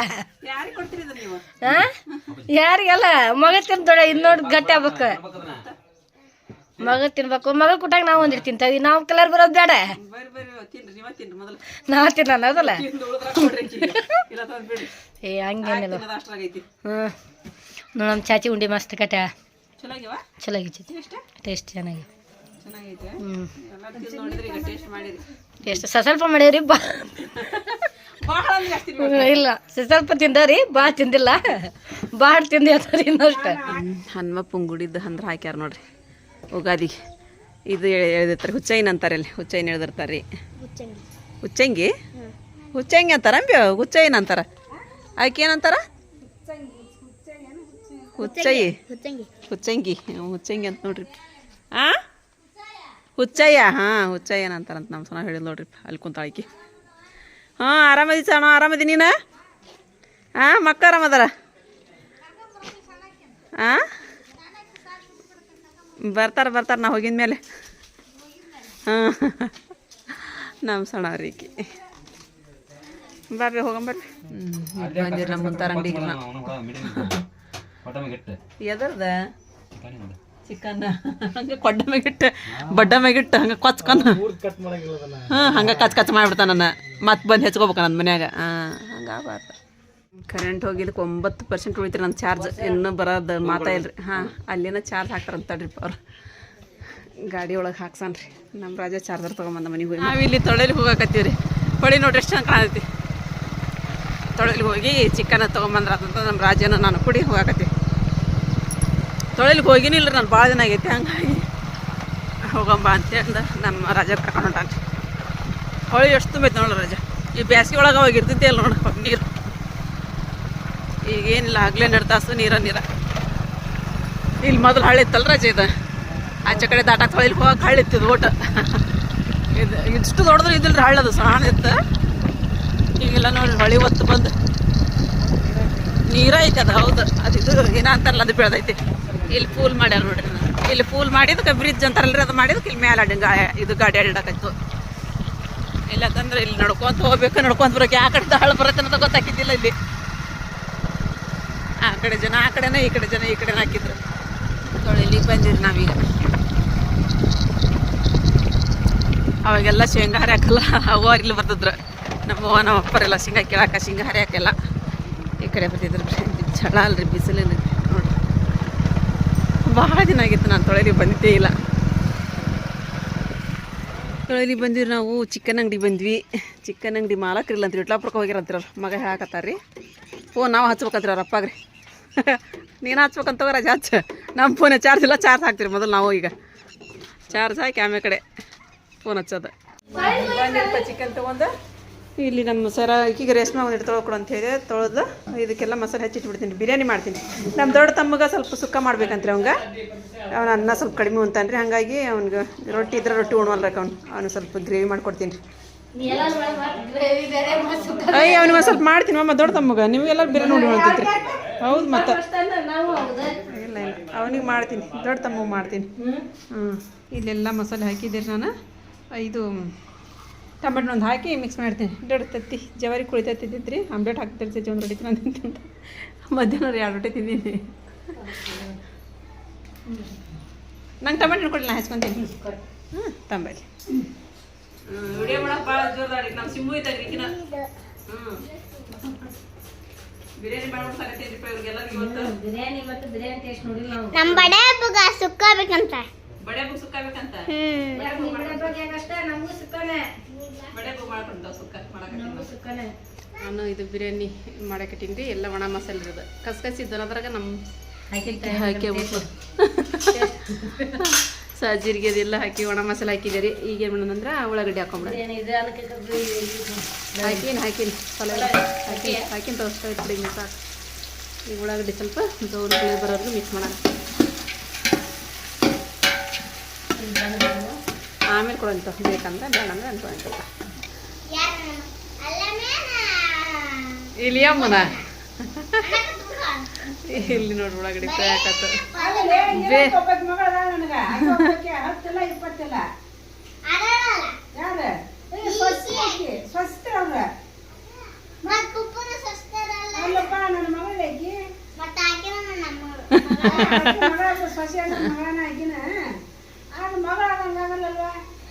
ಯಾರಿಗೆಲ್ಲ ಮಗ ತಿಂತೋಡ ಇನ್ನು ನೋಡಿ ಗಟ್ಟಿ ಆಗ್ಬೇಕು. ಮಗ ತಿನ್ಬೇಕು. ಮಗ ಕುಟ್ಟಾಗ ನಾವು ಒಂದಿಟ್ಟು ತಿಂತೀವಿ ನಾವು ಕಲರ್ ಬರೋದು ಬೇಡ ನಾ ನೀವ ತಿನ್ನಲ್ಲ ಹೌದಲ್ಲ ತಿಂದು ಉಳಿದ್ರ ಕೊಡ್ರಿ ಆಕಿಗೆ. ಇಲ್ಲ ತಂದು ಬಿಡಿ ಏ ಹಂಗೇನಿಲ್ಲ ಹ್ಞೂ ನೋಡಿ ನಮ್ಮ ಚಾಚಿ ಉಂಡಿ ಮಸ್ತ್ ಕಟ್ಟ ಚಲೋ ಟೇಸ್ಟ್ ಚೆನ್ನಾಗಿ. ಟೇಸ್ಟ್ ಮಾಡಿರಿ ಟೇಸ್ಟ್. ಸ್ವಲ್ಪ ಮಾಡೀವ್ರಿ ಬಾ. ಅಂದ್ರೆ ಇಲ್ಲ. ಸ್ವಲ್ಪ ತಿಂದರಿ ಭಾಳ ತಿಂದಿಲ್ಲ. ಭಾಳ ತಿಂದಿ ಅತ್ತರಿ ಇನ್ನಷ್ಟು ಪುಂಗುಡಿ ಗುಡಿದ್ದು ಅಂದ್ರೆ ಹಾಕ್ಯಾರ ನೋಡ್ರಿ. ಉಗಾದಿಗೆ ಇದು ಎಳ್ದಿರ್ತಾರೆ ಹುಚ್ಚೈನ್ ಅಂತಾರೆ ಅಲ್ಲಿ ಹುಚ್ಚೈನ್ ಎಳ್ದಿರ್ತಾರೆ ರೀ ಹುಚ್ಚಂಗಿ? ಹುಚ್ಚಂಗಿ ಅಂತಾರ ಅಂಬಿ ಹುಚ್ಚೈನ್ ಅಂತಾರ. ಆಕೆ ಏನಂತಾರ ಹುಚ್ಚೈ ಹುಚ್ಚಂಗಿ. ಹುಚ್ಚಂಗಿ. ಅಂತ ನೋಡ್ರಿ. ಆ? ಹುಚ್ಚಯ್ಯ. ಹಾಂ ಹುಚ್ಚಯ್ಯನ ಅಂತಾರಂತ ನಮ್ಮ ಸಣ್ಣ ಹೇಳಿದ್ ನೋಡ್ರಿ ಅಲ್ಲಿ ಕುಂತಾಳಕಿ ಹಾಂ ಆರಾಮದಿ ಸಣ್ಣ ಆರಾಮದಿ ನೀನು? ಹಾಂ ಮಕ್ಕ ಆರಾಮದಾರ? ಹಾಂ ಬರ್ತಾರೆ ಬರ್ತಾರೆ ನಾ ಹೋಗಿದ ಮೇಲೆ. ಹಾಂ. ನಮ್ಮ ಸಣ್ಣ ರೀಕಿ ಬರ್ರಿ ಹೋಗಂಬರ್ರಿ ಹ್ಞೂ ಬಂದಿರಿ ನಮ್ಮ ಮುಂತಾರ ಅಂಗಡಿಗೆ ಎದರ್ದ? ಚಿಕನ್. ಹಂಗೆ ಕೊಡ್ಡ ಮ್ಯಾಗಿಟ್ಟು ಬಡ್ಡ ಮ್ಯಾಗಿಟ್ಟು ಹಂಗೆ ಕೊಚ್ಕೊಂಡು ಹಾಂ ಹಂಗೆ ಕಚ್ ಕಚ್ ಮಾಡಿಬಿಡ್ತಾನ ನನ್ನ. ಮತ್ತೆ ಬಂದು ಹೆಚ್ಕೋಬೇಕು ನನ್ನ ಮನ್ಯಾಗ. ಹಾಂ ಹಂಗೆ ಆಗಬಾರ್ದು. ಕರೆಂಟ್ ಹೋಗಿದ್ದಕ್ಕೆ ಒಂಬತ್ತು ಪರ್ಸೆಂಟ್ ಉಳಿತ್ರಿ ನನ್ನ ಚಾರ್ಜ್ ಇನ್ನೂ ಬರೋದು ಮಾತಾ ಇಲ್ರಿ. ಹಾಂ, ಅಲ್ಲಿನ ಚಾರ್ಜ್ ಹಾಕ್ತಾರಂತ ತಡ್ರಿ ಅವ್ರು. ಗಾಡಿ ಒಳಗೆ ಹಾಕ್ಸಾನ್ರಿ. ನಮ್ಮ ರಾಜ ಚಾರ್ಜರ್ ತೊಗೊಂಬಂದ ಮನೆಗೆ ಹೋಗಿ. ನಾವು ಇಲ್ಲಿ ತೊಳೆಲಿ ಹೋಗಾಕತ್ತೀವಿ ರೀ ಹೊಳಿ ನೋಡ್ರಿ ಎಷ್ಟು ಚೆನ್ನಾಗಿ ಕಾಣತಿ ತೊಳೆಲಿ ಹೋಗಿ ಚಿಕನ್ ತೊಗೊಂಬಂದ್ರ ಅದಂತ ನಮ್ಮ ರಾಜನ ನಾನು ಕುಡಿ ಹೋಗಾಕತ್ತೀವಿ. ತೊಳೆಲಿಗೆ ಹೋಗಿನಿಲ್ಲ ನಾನು ಭಾಳ ದಿನ ಆಗೈತಿ, ಹಂಗಾಗಿ ಹೋಗಂಬ ಅಂತೇಳಿ ನಮ್ಮ ರಾಜ ಕರ್ಕೊಂಡು ಹೊಳಿ ಎಷ್ಟು ತುಂಬೈತೆ ನೋಡ್ರಿ ರಾಜ. ಈ ಬೇಸಿಗೆ ಒಳಗೆ ಅವಾಗ ಇರ್ತೈತಿ ಅಲ್ಲ ನೋಡ. ನೀರು ಈಗ ಏನಿಲ್ಲ ಆಗ್ಲೇ ಎರಡು ತಾಸು ನೀರ ನೀರ. ಇಲ್ಲಿ ಮೊದಲು ಹಳ್ಳಿ ಇತ್ತಲ್ಲ ರಜೆ ಇದು. ಆಚೆ ಕಡೆ ದಾಟಾಕ್ ತೊಳಿಲಿಕ್ಕೆ ಹೋಗಕ್ಕೆ ಹಳ್ಳಿ ಇತ್ತಿದ್ದು ಓಟ ಇದು ಇಷ್ಟು ದೊಡ್ಡದು ಇದಿಲ್ರಿ ಹಳ್ಳದು ಸಣ್ಣ ಇತ್ತು. ಈಗೆಲ್ಲ ನೋಡಿ ಹೊಳಿ ಹೊತ್ತು ಬಂದು. ನೀರ ಐತೆ ಅದು, ಹೌದು. ಅದು ಇದು ಏನ ಅಂತಾರಲ್ಲ, ಅದು ಬೆಳೆದೈತಿ. ಇಲ್ಲಿ ಪೂಲ್ ಮಾಡ್ಯಾರ ನೋಡ್ರಿ ಇಲ್ಲಿ ಪೂಲ್ ಮಾಡಿದಕ್ಕೆ ಬ್ರಿಡ್ಜ್ ಅಂತಾರಲ್ರಿ, ಅದು ಮಾಡಿದಕ್ಕೆ ಇಲ್ಲಿ ಮೇಲೆ ಅಡ್ಡ ಇದು ಗಾಡಿ ಅಡ್ಡಾಕತ್ತು ಇಲ್ಲ ಅಂತಂದ್ರೆ ಇಲ್ಲಿ ನಡ್ಕೊಂತ ಹೋಗ್ಬೇಕು, ನಡ್ಕೊಂತ ಬರೋಕೆ ಯಾಕಡೆ ಹಳ್ಳು ಬರುತ್ತೆ ಅಂತ ಗೊತ್ತಾಕಿದ್ದಿಲ್ಲ ಇಲ್ಲಿ. ಕಡೆ ಜನ, ಆ ಕಡೆನೇ, ಈ ಕಡೆ ಜನ, ಈ ಕಡೆನೇ ಹಾಕಿದ್ರು. ಇಲ್ಲಿಗೆ ಬಂದಿದ್ರು ನಾವೀಗ. ಅವಾಗೆಲ್ಲ ಶೇಂಗಾ ಹರಿಯಾಕಲ್ಲ ಅವ್ವ ಇಲ್ಲಿ ಬರ್ತಿದ್ರು. ನಮ್ಮ ಅವ್ವ, ನಮ್ಮ ಅಪ್ಪರೆಲ್ಲ ಶೇಂಗಾ ಕೇಳಾಕ ಶೇಂಗಾ ಹಾಕಲ್ಲ ಈ ಕಡೆ ಬರ್ತಿದ್ರು ಚಳ ಅಲ್ರಿ, ಬಿಸಿಲಿನ. ನೋಡ್ರಿ. ಭಾಳ ದಿನ ಆಗಿತ್ತು ನಾನು ತೊಳೆಲಿ ಬಂದಿದ್ದೇ ಇಲ್ಲ. ತೊಳೆಲಿ ಬಂದಿರಿ ನಾವು, ಚಿಕನ್ ಅಂಗಡಿ ಬಂದ್ವಿ. ಚಿಕನ್ ಅಂಗಡಿ ಮಾಲಕ್ರಿಲ್ಲ ಅಂತ ಇಟ್ಲಾಪುರಕ್ಕೆ ಹೋಗಿರಂತೀರಲ್ಲ ಮಗ ಹೇಳಕತ್ತಾರ್ರಿ. ಓ ನಾವು ಹಚ್ಬೇಕಂತೀರ ಅವ್ರ ನೀನು ಹಚ್ಬೇಕಂತ ತಗೋ ರಾಜ ಹಚ್ಚ. ನಮ್ಮ ಫೋನ್ ಚಾರ್ಜ್ ಇಲ್ಲ ಚಾರ್ಜ್ ಹಾಕ್ತೀರಿ ಮೊದಲು ನಾವು ಈಗ. ಚಾರ್ಜ್ ಹಾಕಿ ಆಮೇಲೆ ಕಡೆ ಫೋನ್ ಹಚ್ಚೋದು. ಚಿಕನ್ ತೊಗೊಂಡು. ಇಲ್ಲಿ ನಮ್ಮ ಸರ ಈಗ ರೇಷ್ಮೆ ಒಂದು ಇಟ್ಟು ತೊಳ್ಕೊಡು ಅಂತ ಹೇಳಿ ತೊಳೆದು ಇದಕ್ಕೆಲ್ಲ ಮಸಾಲೆ ಹೆಚ್ಚಿಟ್ಬಿಡ್ತೀನಿ ಬಿರಿಯಾನಿ ಮಾಡ್ತೀನಿ. ನಮ್ಮ ದೊಡ್ಡ ತಮ್ಮಗ ಸ್ವಲ್ಪ ಸುಕ್ಕ ಮಾಡ್ಬೇಕಂತ್ರಿ ಅವಂಗ. ಅವನ ಅನ್ನ ಸ್ವಲ್ಪ ಕಡಿಮೆ ಅಂತನ್ರಿ ಹಾಗಾಗಿ ಅವ್ನಿಗೆ ರೊಟ್ಟಿ ಇದ್ರೆ ರೊಟ್ಟಿ ಉಣ್ವಲ್ರಕ್ಕ ಅವ್ನು ಅವನು ಸ್ವಲ್ಪ ಗ್ರೇವಿ ಮಾಡ್ಕೊಡ್ತೀನಿ. ರೀ ಅಯ್ಯ ಅವ್ನಿಗೆ ಸ್ವಲ್ಪ ಮಾಡ್ತೀನಿ ಮಮ್ಮ ದೊಡ್ಡ ತಮ್ಮಗ. ನಿಮ್ಗೆಲ್ಲ ಬೇರೆ ನೋಡಿ ಮಾಡ್ತೈತ್ರಿ ಹೌದು, ಮತ್ತೆ. ಇಲ್ಲ ಇಲ್ಲ. ಅವನಿಗೆ ಮಾಡ್ತೀನಿ, ದೊಡ್ಡ ತಮ್ಮ ಮಾಡ್ತೀನಿ. ಹ್ಞೂ ಇಲ್ಲೆಲ್ಲ ಮಸಾಲೆ ಹಾಕಿದ್ದೀರಿ ನಾನು. ಇದು ಟೊಮೆಟೊ ಒಂದು ಹಾಕಿ ಮಿಕ್ಸ್ ಮಾಡ್ತೀನಿ. ದೊಡ್ಡ ತತ್ತಿ, ಜವಾರಿ ಕುಳಿತ ತತ್ತಿ ತಿಂತ್ರಿ ಆಮ್ಲೆಟ್ ಹಾಕ್ತಿರ್ತೀವಿ ಒಂದು ರೊಟ್ಟಿ ತಿಂತ ಮಧ್ಯಾಹ್ನ ಎರಡು ರೊಟ್ಟಿ ತಿಂದೀನಿ. ನಂಗೆ ಟೊಮೆಟೊ ಕೊಡಲಿ ನಾ ಹಚ್ಕೊತೀನಿ. ಹ್ಞೂ ತಂಬಲ್ಲಿ. ವಿಡಿಯೋ ಮಾಡಕ್ಕೆ ಭಾಳ ಜೋರ್ದಾಡಿ ನಮ್ಮ ಸಿಮ್ಮು ಇದ್ದಾಗ ಹ್ಞೂ ಬಿರಿಯಾನಿ ಮಾಡ್ಬಿಟ್ಟು ಇವ್ರಿಗೆಲ್ಲರಿಗೂ ಬಿರಿಯಾನಿ ಮತ್ತು ಬಿರಿಯಾನಿ ಟೇಸ್ಟ್ ನೋಡಿಲ್ಲ ನಾವು ನಮ್ ಬಡೆ ಹಬ್ಬಗ ಸುಕ್ಕಾಬೇಕಂತ ಬಡೆ ಬುಕ್ ಸುಕ್ಕಾಬೇಕಂತ ಅಷ್ಟೇ ನಮಗೂ ಸುಕ್ಕನೆ. ಬಡೆ ಬುಕ್ ಮಾಡ್ಕೊಂಡ ಸುಕ್ಕ ಮಾಡಕತ್ತೀನಿ ಸುಕ್ಕನೆ. ನಾನು ಇದು ಬಿರಿಯಾನಿ ಮಾಡಕಟ್ಟಿನಿ ಎಲ್ಲ ಒಣ ಮಸಾಲೆ ಇರೋದು. ಕಸ್ಕಸಿದ್ದು ಅದ್ರಾಗ ನಮ್ಮ ಹಾಕಿ ಸ ಜೀರಿಗೆ ಅದೆಲ್ಲ ಹಾಕಿ ಒಣ ಮಸಾಲೆ ಹಾಕಿದ್ದೀರಿ. ಈಗ ಏನು ಮಾಡೋದಂದ್ರೆ ಉಳ್ಳಾಗಡ್ಡಿ ಹಾಕೊಂಬಿಡ ಇದು ಅದಕ್ಕೆ ಹಾಕಿನ ಹಾಕಿನ. ಹಾಕಿ ಹಾಕಿನ ತೋರಿಸ್ತಾ ಇಟ್ಬಿಡಿ ಮಿಕ್ಸ್ ಸಾಕು. ಈಗ ಉಳ್ಳಾಗಡ್ಡಿ ಸ್ವಲ್ಪ ದೌರ್ ಬರೋರ್ಗು ಮಿಕ್ಸ್ ಮಾಡೋಣ. ಆಮೇಲೆ ಕೊಡಂತ ಬೇಕಂದ್ರೆ ಬೇಡ ಅಂದ್ರೆ ಅನ್ಕೊಂತ ಇಲ್ಲಿ ಅಮ್ಮನ. ಇಲ್ಲಿ ನೋಡಿ ಒಳಗಡೆ ಫ್ರೈ ಹಾಕತ್ತು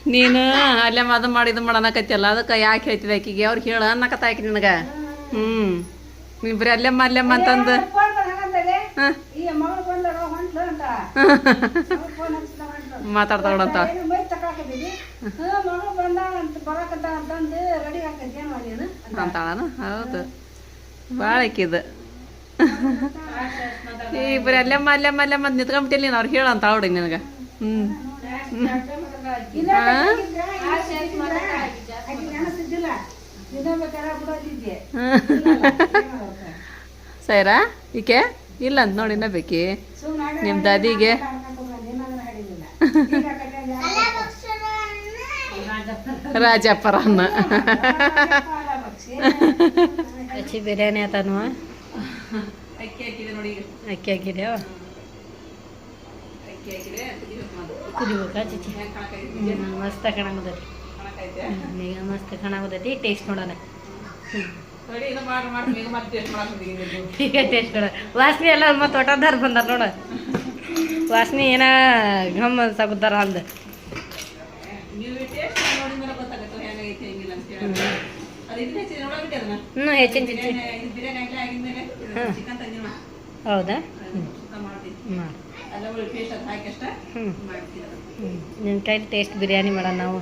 ನೀನು ಅಲ್ಲೇ ಅದು ಮಾಡಿ ಇದು ಮಾಡನಕತ್ತಿಯಲ್ಲ ಅದಕ್ಕೆ ಯಾಕೆ ಹೇಳ್ತಿದ್ದೆ ಆಕಿಗೆ? ಅವ್ರಿಗೆ ಹೇಳ ಅನ್ನಕತ್ತ ಆಕಿ ನಿನಗೆ ಹ್ಞೂ ನೀನು ಬರೀ ಅಲ್ಲೆಮ್ಮ ಅಲ್ಲೆಮ್ಮ ಅಂತಂದು. ಫೋನ್ ಹಂಗಂತದೆ ಹಾಂ. ಈ ಮಗಳು ಬಂದಾಗ ಹೊಂಟ್ಲು ಅಂತ? ಫೋನ್ ಹಚ್ಚಿದಾಗ ಹೊಂಟ್ಲು ಮಾತಾಡ್ತಾವಳಂತ ಏನು ಮೈ ತಕಾಕತ್ತಿದ್ದಿ ಹ್ಞೂ ಮಗಳು ಬಂದಾಳ ಅಂತ ಬರಾಕತ್ತ ಅಂತಂದು ರೆಡಿ ಹಾಕೈತಿ ಏನು ನೀನು ಅಂತಾಳನ? ಹೌದು. ಭಾಳ ಇಕ್ಕಿದ ಈ ಬರೀ ಅಲ್ಲಮ್ಮ ಅಲ್ಲಮ್ಮ ಅಲ್ಲೆಮ್ಮ ಅಂತ ನಿಂತ್ಕೊಂಬಿಟ್ಟಿಲ್ಲ ನೀನು ಅವ್ರಿಗೆ ಹೇಳಂತ ಅವಡಿ ನಿನಗೆ. ಹ್ಞೂ ಸೈರಾ ಈಕೆ? ಇಲ್ಲ ಅಂತ ನೋಡಿ ಇನ್ನ ಬೇಕಿ ನಿಮ್ಮ ದಾದಿಗೆ ರಾಜಪ್ಪರ ಅನ್ನ ಹಚ್ಚಿ ಬಿರಿಯಾನಿ ಆತನು ಅಕ್ಕಿ ಹಾಕಿದೆ ನೋಡಿ ಅಕ್ಕಿ ಅಕ್ಕಿ ಹಾಕಿದೆ ಕುದಿಬೇಕಾ ಮಸ್ತ್ ಕಾಣಾಕತೈತಿ ಈಗ ಮಸ್ತ್ ಕಾಣಾಕತೈತಿ ಟೇಸ್ಟ್ ನೋಡೋಣ. ಈಗ ಟೇಸ್ಟ್ ವಾಸನೆ ಎಲ್ಲ ಮತ್ತೆ ತೋಟದಾರ ಬಂದಾರ ನೋಡ. ವಾಸನೆ ಏನ ಘಮ್ ಸಾಕುತ್ತಾರ ಅಂದ. ಹ್ಞೂ ಹೆಚ್ಚಿನ ಹೌದಾ? ಕೈಲಿ ಟೇಸ್ಟ್ ಬಿರಿಯಾನಿ ಮಾಡೋಣ ನಾವು.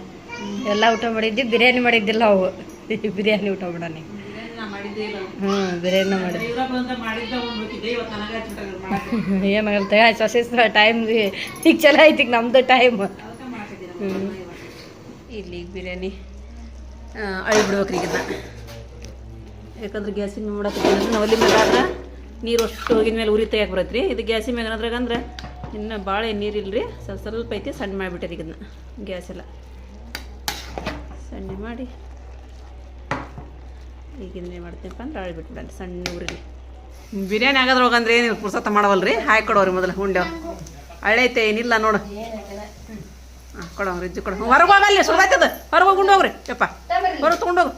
ಎಲ್ಲ ಊಟ ಮಾಡಿದ್ವಿ ಬಿರಿಯಾನಿ ಮಾಡಿದ್ದಿಲ್ಲ ಅವು. ಬಿರಿಯಾನಿ ಊಟ ಮಾಡೋಣ ಬಿರಿಯಾನಿ ನಾ ಮಾಡಿದ್ದೇ ಇಲ್ಲ ಹ್ಞೂ ಬಿರಿಯಾನಿ ಮಾಡಿ. ಏನಾಗುತ್ತೆ ಸೊಸೆ ಟೈಮ್ ಈಗ ಚಲೋ ಐತಿ ಈಗ ನಮ್ದು ಟೈಮ್ ಇಲ್ಲಿ ಬಿರಿಯಾನಿ ಅಳಿ ಬಿಡ್ಬೇಕ್ರಿ ಇದನ್ನ. ಯಾಕಂದ್ರೆ ಗ್ಯಾಸಿನ ಮಾಡೋಕೆ ಒಲಿ ಮೇಲೆ ಆದ್ರೆ ನೀರು ಅಷ್ಟು ಹೋಗಿದ ಮೇಲೆ ಉರಿ ತೆಗಿಯಕ್ಕೆ ಬರತ್ತೆ ರೀ ಇದು ಗ್ಯಾಸಿನ ಮೇಲೆ ಅದ್ರಾಗ ಅಂದ್ರೆ ಇನ್ನು ಭಾಳ ನೀರಿಲ್ಲ ಇಲ್ರಿ. ಸ್ವಲ್ಪ ಸ್ವಲ್ಪ ಐತಿ ಸಣ್ಣ ಮಾಡಿಬಿಟ್ಟಾರ ಇದನ್ನ. ಗ್ಯಾಸ್ ಎಲ್ಲ. ಸಣ್ಣ ಮಾಡಿ. ಮಾಡ್ತೀನಿ ಮಾಡ್ತೀನಪ್ಪ ಅಂದ್ರೆ ಅಳಿ ಸಣ್ಣ ಊರಿಗೆ. ಬಿರಿಯಾನಿ ಆಗೋದ್ರೊಳಗೆ ಹೋಗಂದ್ರೆ ಏನು ಪುರ್ಸತ್ತ ಮಾಡವಲ್ರಿ? ಹಾಕಿ ಕೊಡೋರಿ ಮೊದಲು ಉಂಡೆವ್ ಹಳೈತೆ ಏನಿಲ್ಲ ನೋಡು. ಹಾಂ ಕೊಡೋ ರಿಜ್ಜು ಕೊಡು. ಹೊರಗೆ ಹೋಗಲ್ಲಿ ಸುಳ್ದಾಯ್ತದ ಹೊರಗೆ ಹೋಗಿ ಉಂಡೋಗ್ರಿ ಯಪ್ಪ. ಹೊರಗೆ ತೊಗೊಂಡೋಗು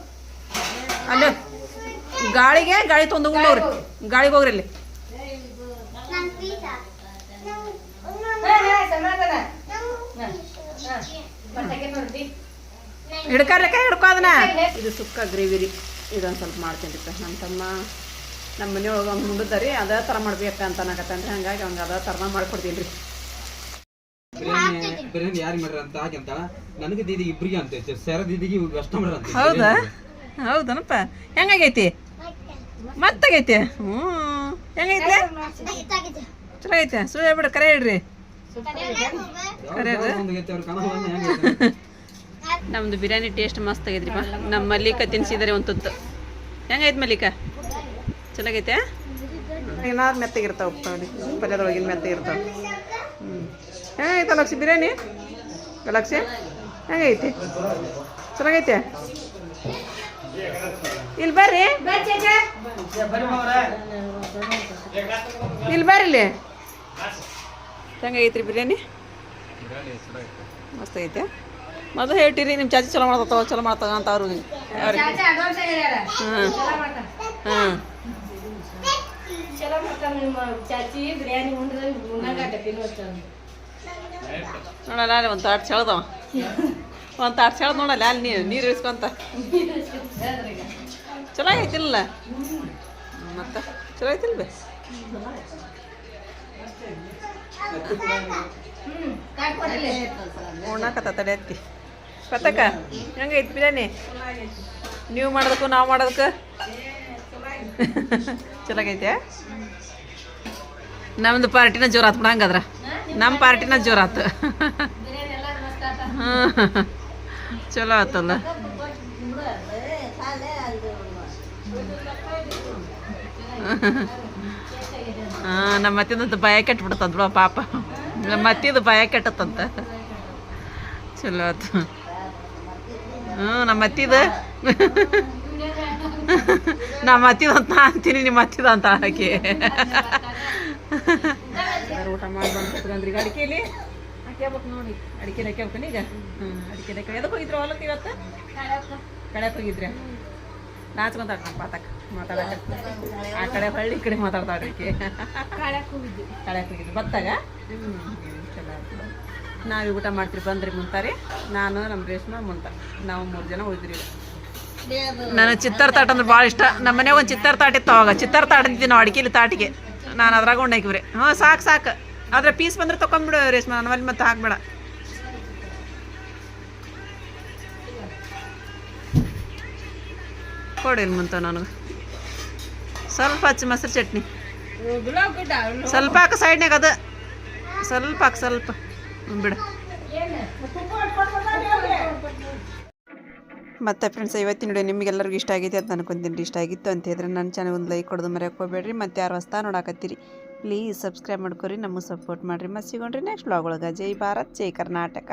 ಅಲ್ಲೇ. ಗಾಳಿಗೆ ಗಾಳಿ ತೊಂದು ಉಂಡೋಗ್ರಿ. ಗಾಳಿಗೆ ಹೋಗ್ರಿ ಅಲ್ಲಿ ಹಿಡ್ಕರ್ಲಿಕ್ಕ ಹಿಡ್ಕೋ ಅದನ್ನ. ಇದು ಸುಕ್ಕ ಗ್ರೇವಿ ರೀ. ಇದೊಂದು ಸ್ವಲ್ಪ ಮಾಡ್ತೀನಿ ರೀ ನಮ್ಮ ತಮ್ಮ ನಮ್ಮ ಮನೆಯೊಳಗೆ ಒಂದು ಮುಂಡದ ರೀ ಅದೇ ಥರ ಮಾಡ್ಬೇಕಂತ ಅನ್ನಕತ್ತಂದ್ರೆ ಹಂಗಾಗಿ ಅವ್ನಿಗೆ ಅದೇ ಥರನ ಮಾಡ್ಕೊಡ್ತೀನಿ ರೀ. ಬಿರಿಯಾನಿ ಬಿರಿಯಾನಿ ಯಾರಿಗೆ ಮಾಡ್ರ ಅಂತ ಹಾಗೆ ಅಂತಾಳ ನನಗೆ ದೀದಿ ಇಬ್ರಿಗೆ ಅಂತ ಸೇರ ದೀದಿಗೆ ಅಷ್ಟ ಮಾಡ್ರ ಅಂತ ಹೌದಾ? ಹೌದನಪ್ಪ. ಹೆಂಗಾಗೈತಿ? ಮತ್ತಾಗೈತಿ? ಹ್ಞೂ. ಹೆಂಗೈತೆ? ಚಲೋ ಐತೆ ಸುಳ್ಳು ಬಿಡ ಕರೆ ಹೇಳ್ರಿ. ಅವ್ರ ನಮ್ದು ಬಿರಿಯಾನಿ ಟೇಸ್ಟ್ ಮಸ್ತ್ ಆಗೈತ್ರಿಪ್ಪ ನಮ್ಮ ಮಲ್ಲಿಕ ತಿನ್ಸಿದಾರೆ ಒಂದು ತುತ್ತು. ಹೆಂಗೈತೆ ಮಲ್ಲಿಕ? ಚೆನ್ನಾಗೈತೆ? ಏನಾದ್ರು ಮೆತ್ತಗಿರ್ತಾವ ಪಲ್ಯದೊಳಗಿನ ಮೆತ್ತಗಿರ್ತಾವ. ಹ್ಞೂ ಹೆಂಗೈತೆ ಲಕ್ಷಿ ಬಿರಿಯಾನಿ? ಲಕ್ಷಿ? ಹೆಂಗೈತಿ? ಚೆನ್ನಾಗೈತೆ? ಇಲ್ಲಿ ಬರ್ರಿ. ಇಲ್ಲಿ ಬರ್ರಿ ಇಲ್ಲಿ. ಹೆಂಗೈತ್ರಿ ಬಿರಿಯಾನಿ? ಮಸ್ತ್ ಐತೆ ಮೊದಲು ಹೇಳ್ತೀರಿ ನಿಮ್ಮ ಚಾಚಿ ಚಲೋ ಮಾಡ್ತಾವ ಚಲೋ ಮಾಡ್ತಾವ ಅಂತ ಅವ್ರು. ಅವ್ರಿಗೆ ಹಾಂ. ಹಾಂ. ನೋಡಲ್ಲ ಅಲ್ಲಿ ಒಂದು ತಾಟ್ ಸೆಳ್ದವ ಒಂದು ತಾಟ್ ಸೆಳ್ದು ನೋಡಲ್ಲ ಅಲ್ಲಿ ನೀರು ನೀರು ಇಳಿಸ್ಕೊಂತ. ಚಲೋ ಐತಿಲ್ಲ ಮತ್ತೆ ಚಲೋ ಐತಿಲ್ಲ ಬೇ? ಉಣ್ಣಾಕತ್ತ ತಡೆ ಹತ್ತಿ ಪತಕ? ಹೆಂಗೈತಿ ಬಿರಿಯಾನಿ? ನೀವು ಮಾಡೋದಕ್ಕೂ ನಾವು ಮಾಡೋದಕ್ಕೆ? ಚಲಾಗೈತೆ ನಮ್ದು ಪಾರ್ಟಿನ ಜೋರ ಆತ್ ಬಿಡ ಹಂಗದ್ರ. ನಮ್ಮ ಪಾರ್ಟಿನ ಜೋರ ಆತು ಚಲೋ ಆತಲ್ಲ. ಹಾಂ, ನಮ್ಮ ಅತ್ತಿದಂತ ಭಯ ಕೆಟ್ಬಿಡ್ತದ ಬಿಡ ಪಾಪ. ನಮ್ಮ ಅತ್ತಿದು ಭಯ ಕೆಟ್ಟತ್ತಂತ. ಚಲೋ ಆತು. ಹ್ಞೂ ನಮ್ಮ ಅತ್ತಿದ. ನಮ್ಮ ಅತ್ತಿದ ಅಂತ ಅಂತೀನಿ ನಿಮ್ಮ ಅತ್ತಿದ ಅಂತ ಆಕೆ ಊಟ ಮಾಡಿ ಬಂದು ಕುತ್ಕೊಂಡ್ರಿ ಈಗ ಅಡಿಕೆಲಿ? ಹಾಕ್ಯಾಬೇಕು ನೋಡಿ ಅಡಿಕೆ ಹಾಕ್ಯಾಬೇಕು ಈಗ? ಹ್ಞೂ ಅಡಿಕೆ ಹಾಕಿ ಎದಕ್ಕೆ ಹೋಗಿದ್ರು ಹೊಲಕ್ಕೆ ಇವತ್ತು? ಕಳೆ ಹೋಗಿದ್ರೆ? ನಾಚ್ಕೊಂತಾಳ ನಮ್ಮ ಪಾತಕ್ಕ ಮಾತಾಡಕ. ಆ ಕಡೆ ಹಳ್ಳಿ ಈ ಕಡೆ ಮಾತಾಡ್ತಾಳ್ರಿ ಈಕೆ ಕಳೆ ಹೋಗಿದ್ವಿ ಬತ್ತಾಗ? ಹ್ಞೂ ಚಲೋ ನಾವೇ ಊಟ ಮಾಡ್ತೀರಿ ಬಂದ್ರಿ ಮುಂತಾರಿ. ನಾನು ನಮ್ಮ ರೇಷ್ಮಾ ಮುಂತ. ನಾವು ಮೂರು ಜನ ಉಳಿದ್ರಿ ನನಗೆ ಚಿತ್ತಾರ ತಾಟ ಅಂದ್ರೆ ಭಾಳ ಇಷ್ಟ. ನಮ್ಮ ಮನೆ ಒಂದು ಚಿತ್ತಾರ ತಾಟ ಇತ್ತು ಅವಾಗ. ಚಿತ್ತಾರ ತಾಟ ಅಂತಿದ್ವಿ ನಾವು ಅಡಿಕೆಲಿ ತಾಟಿಗೆ. ನಾನು ಅದ್ರಾಗ ಉಂಡು ಹಾಕಿವ್ರಿ. ಹ್ಞೂ ಸಾಕು ಸಾಕು. ಆದ್ರೆ ಪೀಸ್ ಬಂದ್ರೆ ತೊಗೊಂಡ್ಬಿಡು ರೇಷ್ಮಾ ನನ್ನ ಅಲ್ಲಿ ಮತ್ತೆ ಹಾಕ್ಬೇಡ. ಕೊಡಿಲ್ಲ ಮುಂತ ನನಗೆ. ಸ್ವಲ್ಪ ಹಚ್ಚಿ ಮೊಸರು ಚಟ್ನಿ. ಸ್ವಲ್ಪ ಹಾಕ ಸೈಡ್ನಾಗ ಅದು. ಸ್ವಲ್ಪ ಹಾಕ ಸ್ವಲ್ಪ. ಬಿಡು. ಮತ್ತೆ ಫ್ರೆಂಡ್ಸ್ ಇವತ್ತಿನ ವಿಡಿಯೋ ನಿಮಗೆಲ್ಲರಿಗೂ ಇಷ್ಟ ಆಗಿದೆ ಅಂತ ಅನ್ಕೊಂತೀನಿ. ಇಷ್ಟ ಆಗಿತ್ತು ಅಂತ ಹೇಳಿದ್ರೆ ನನ್ನ ಚಾನಲ್ ಒಂದು ಲೈಕ್ ಕೊಡೋದು ಮರೆಯೋಕೆ ಹೋಗ್ಬೇಡ್ರಿ. ಮತ್ತೆ ಯಾರು ಹೊಸ್ತಾ ನೋಡಾಕತ್ತೀರಿ ಪ್ಲೀಸ್ ಸಬ್ಸ್ಕ್ರೈಬ್ ಮಾಡ್ಕೊರಿ. ನಮಗೆ ಸಪೋರ್ಟ್ ಮಾಡಿರಿ. ಮತ್ತೆ ಸಿಗೋಣ್ರಿ ನೆಕ್ಸ್ಟ್ ಬ್ಲಾಗ್ ಒಳಗೆ. ಜೈ ಭಾರತ್, ಜೈ ಕರ್ನಾಟಕ.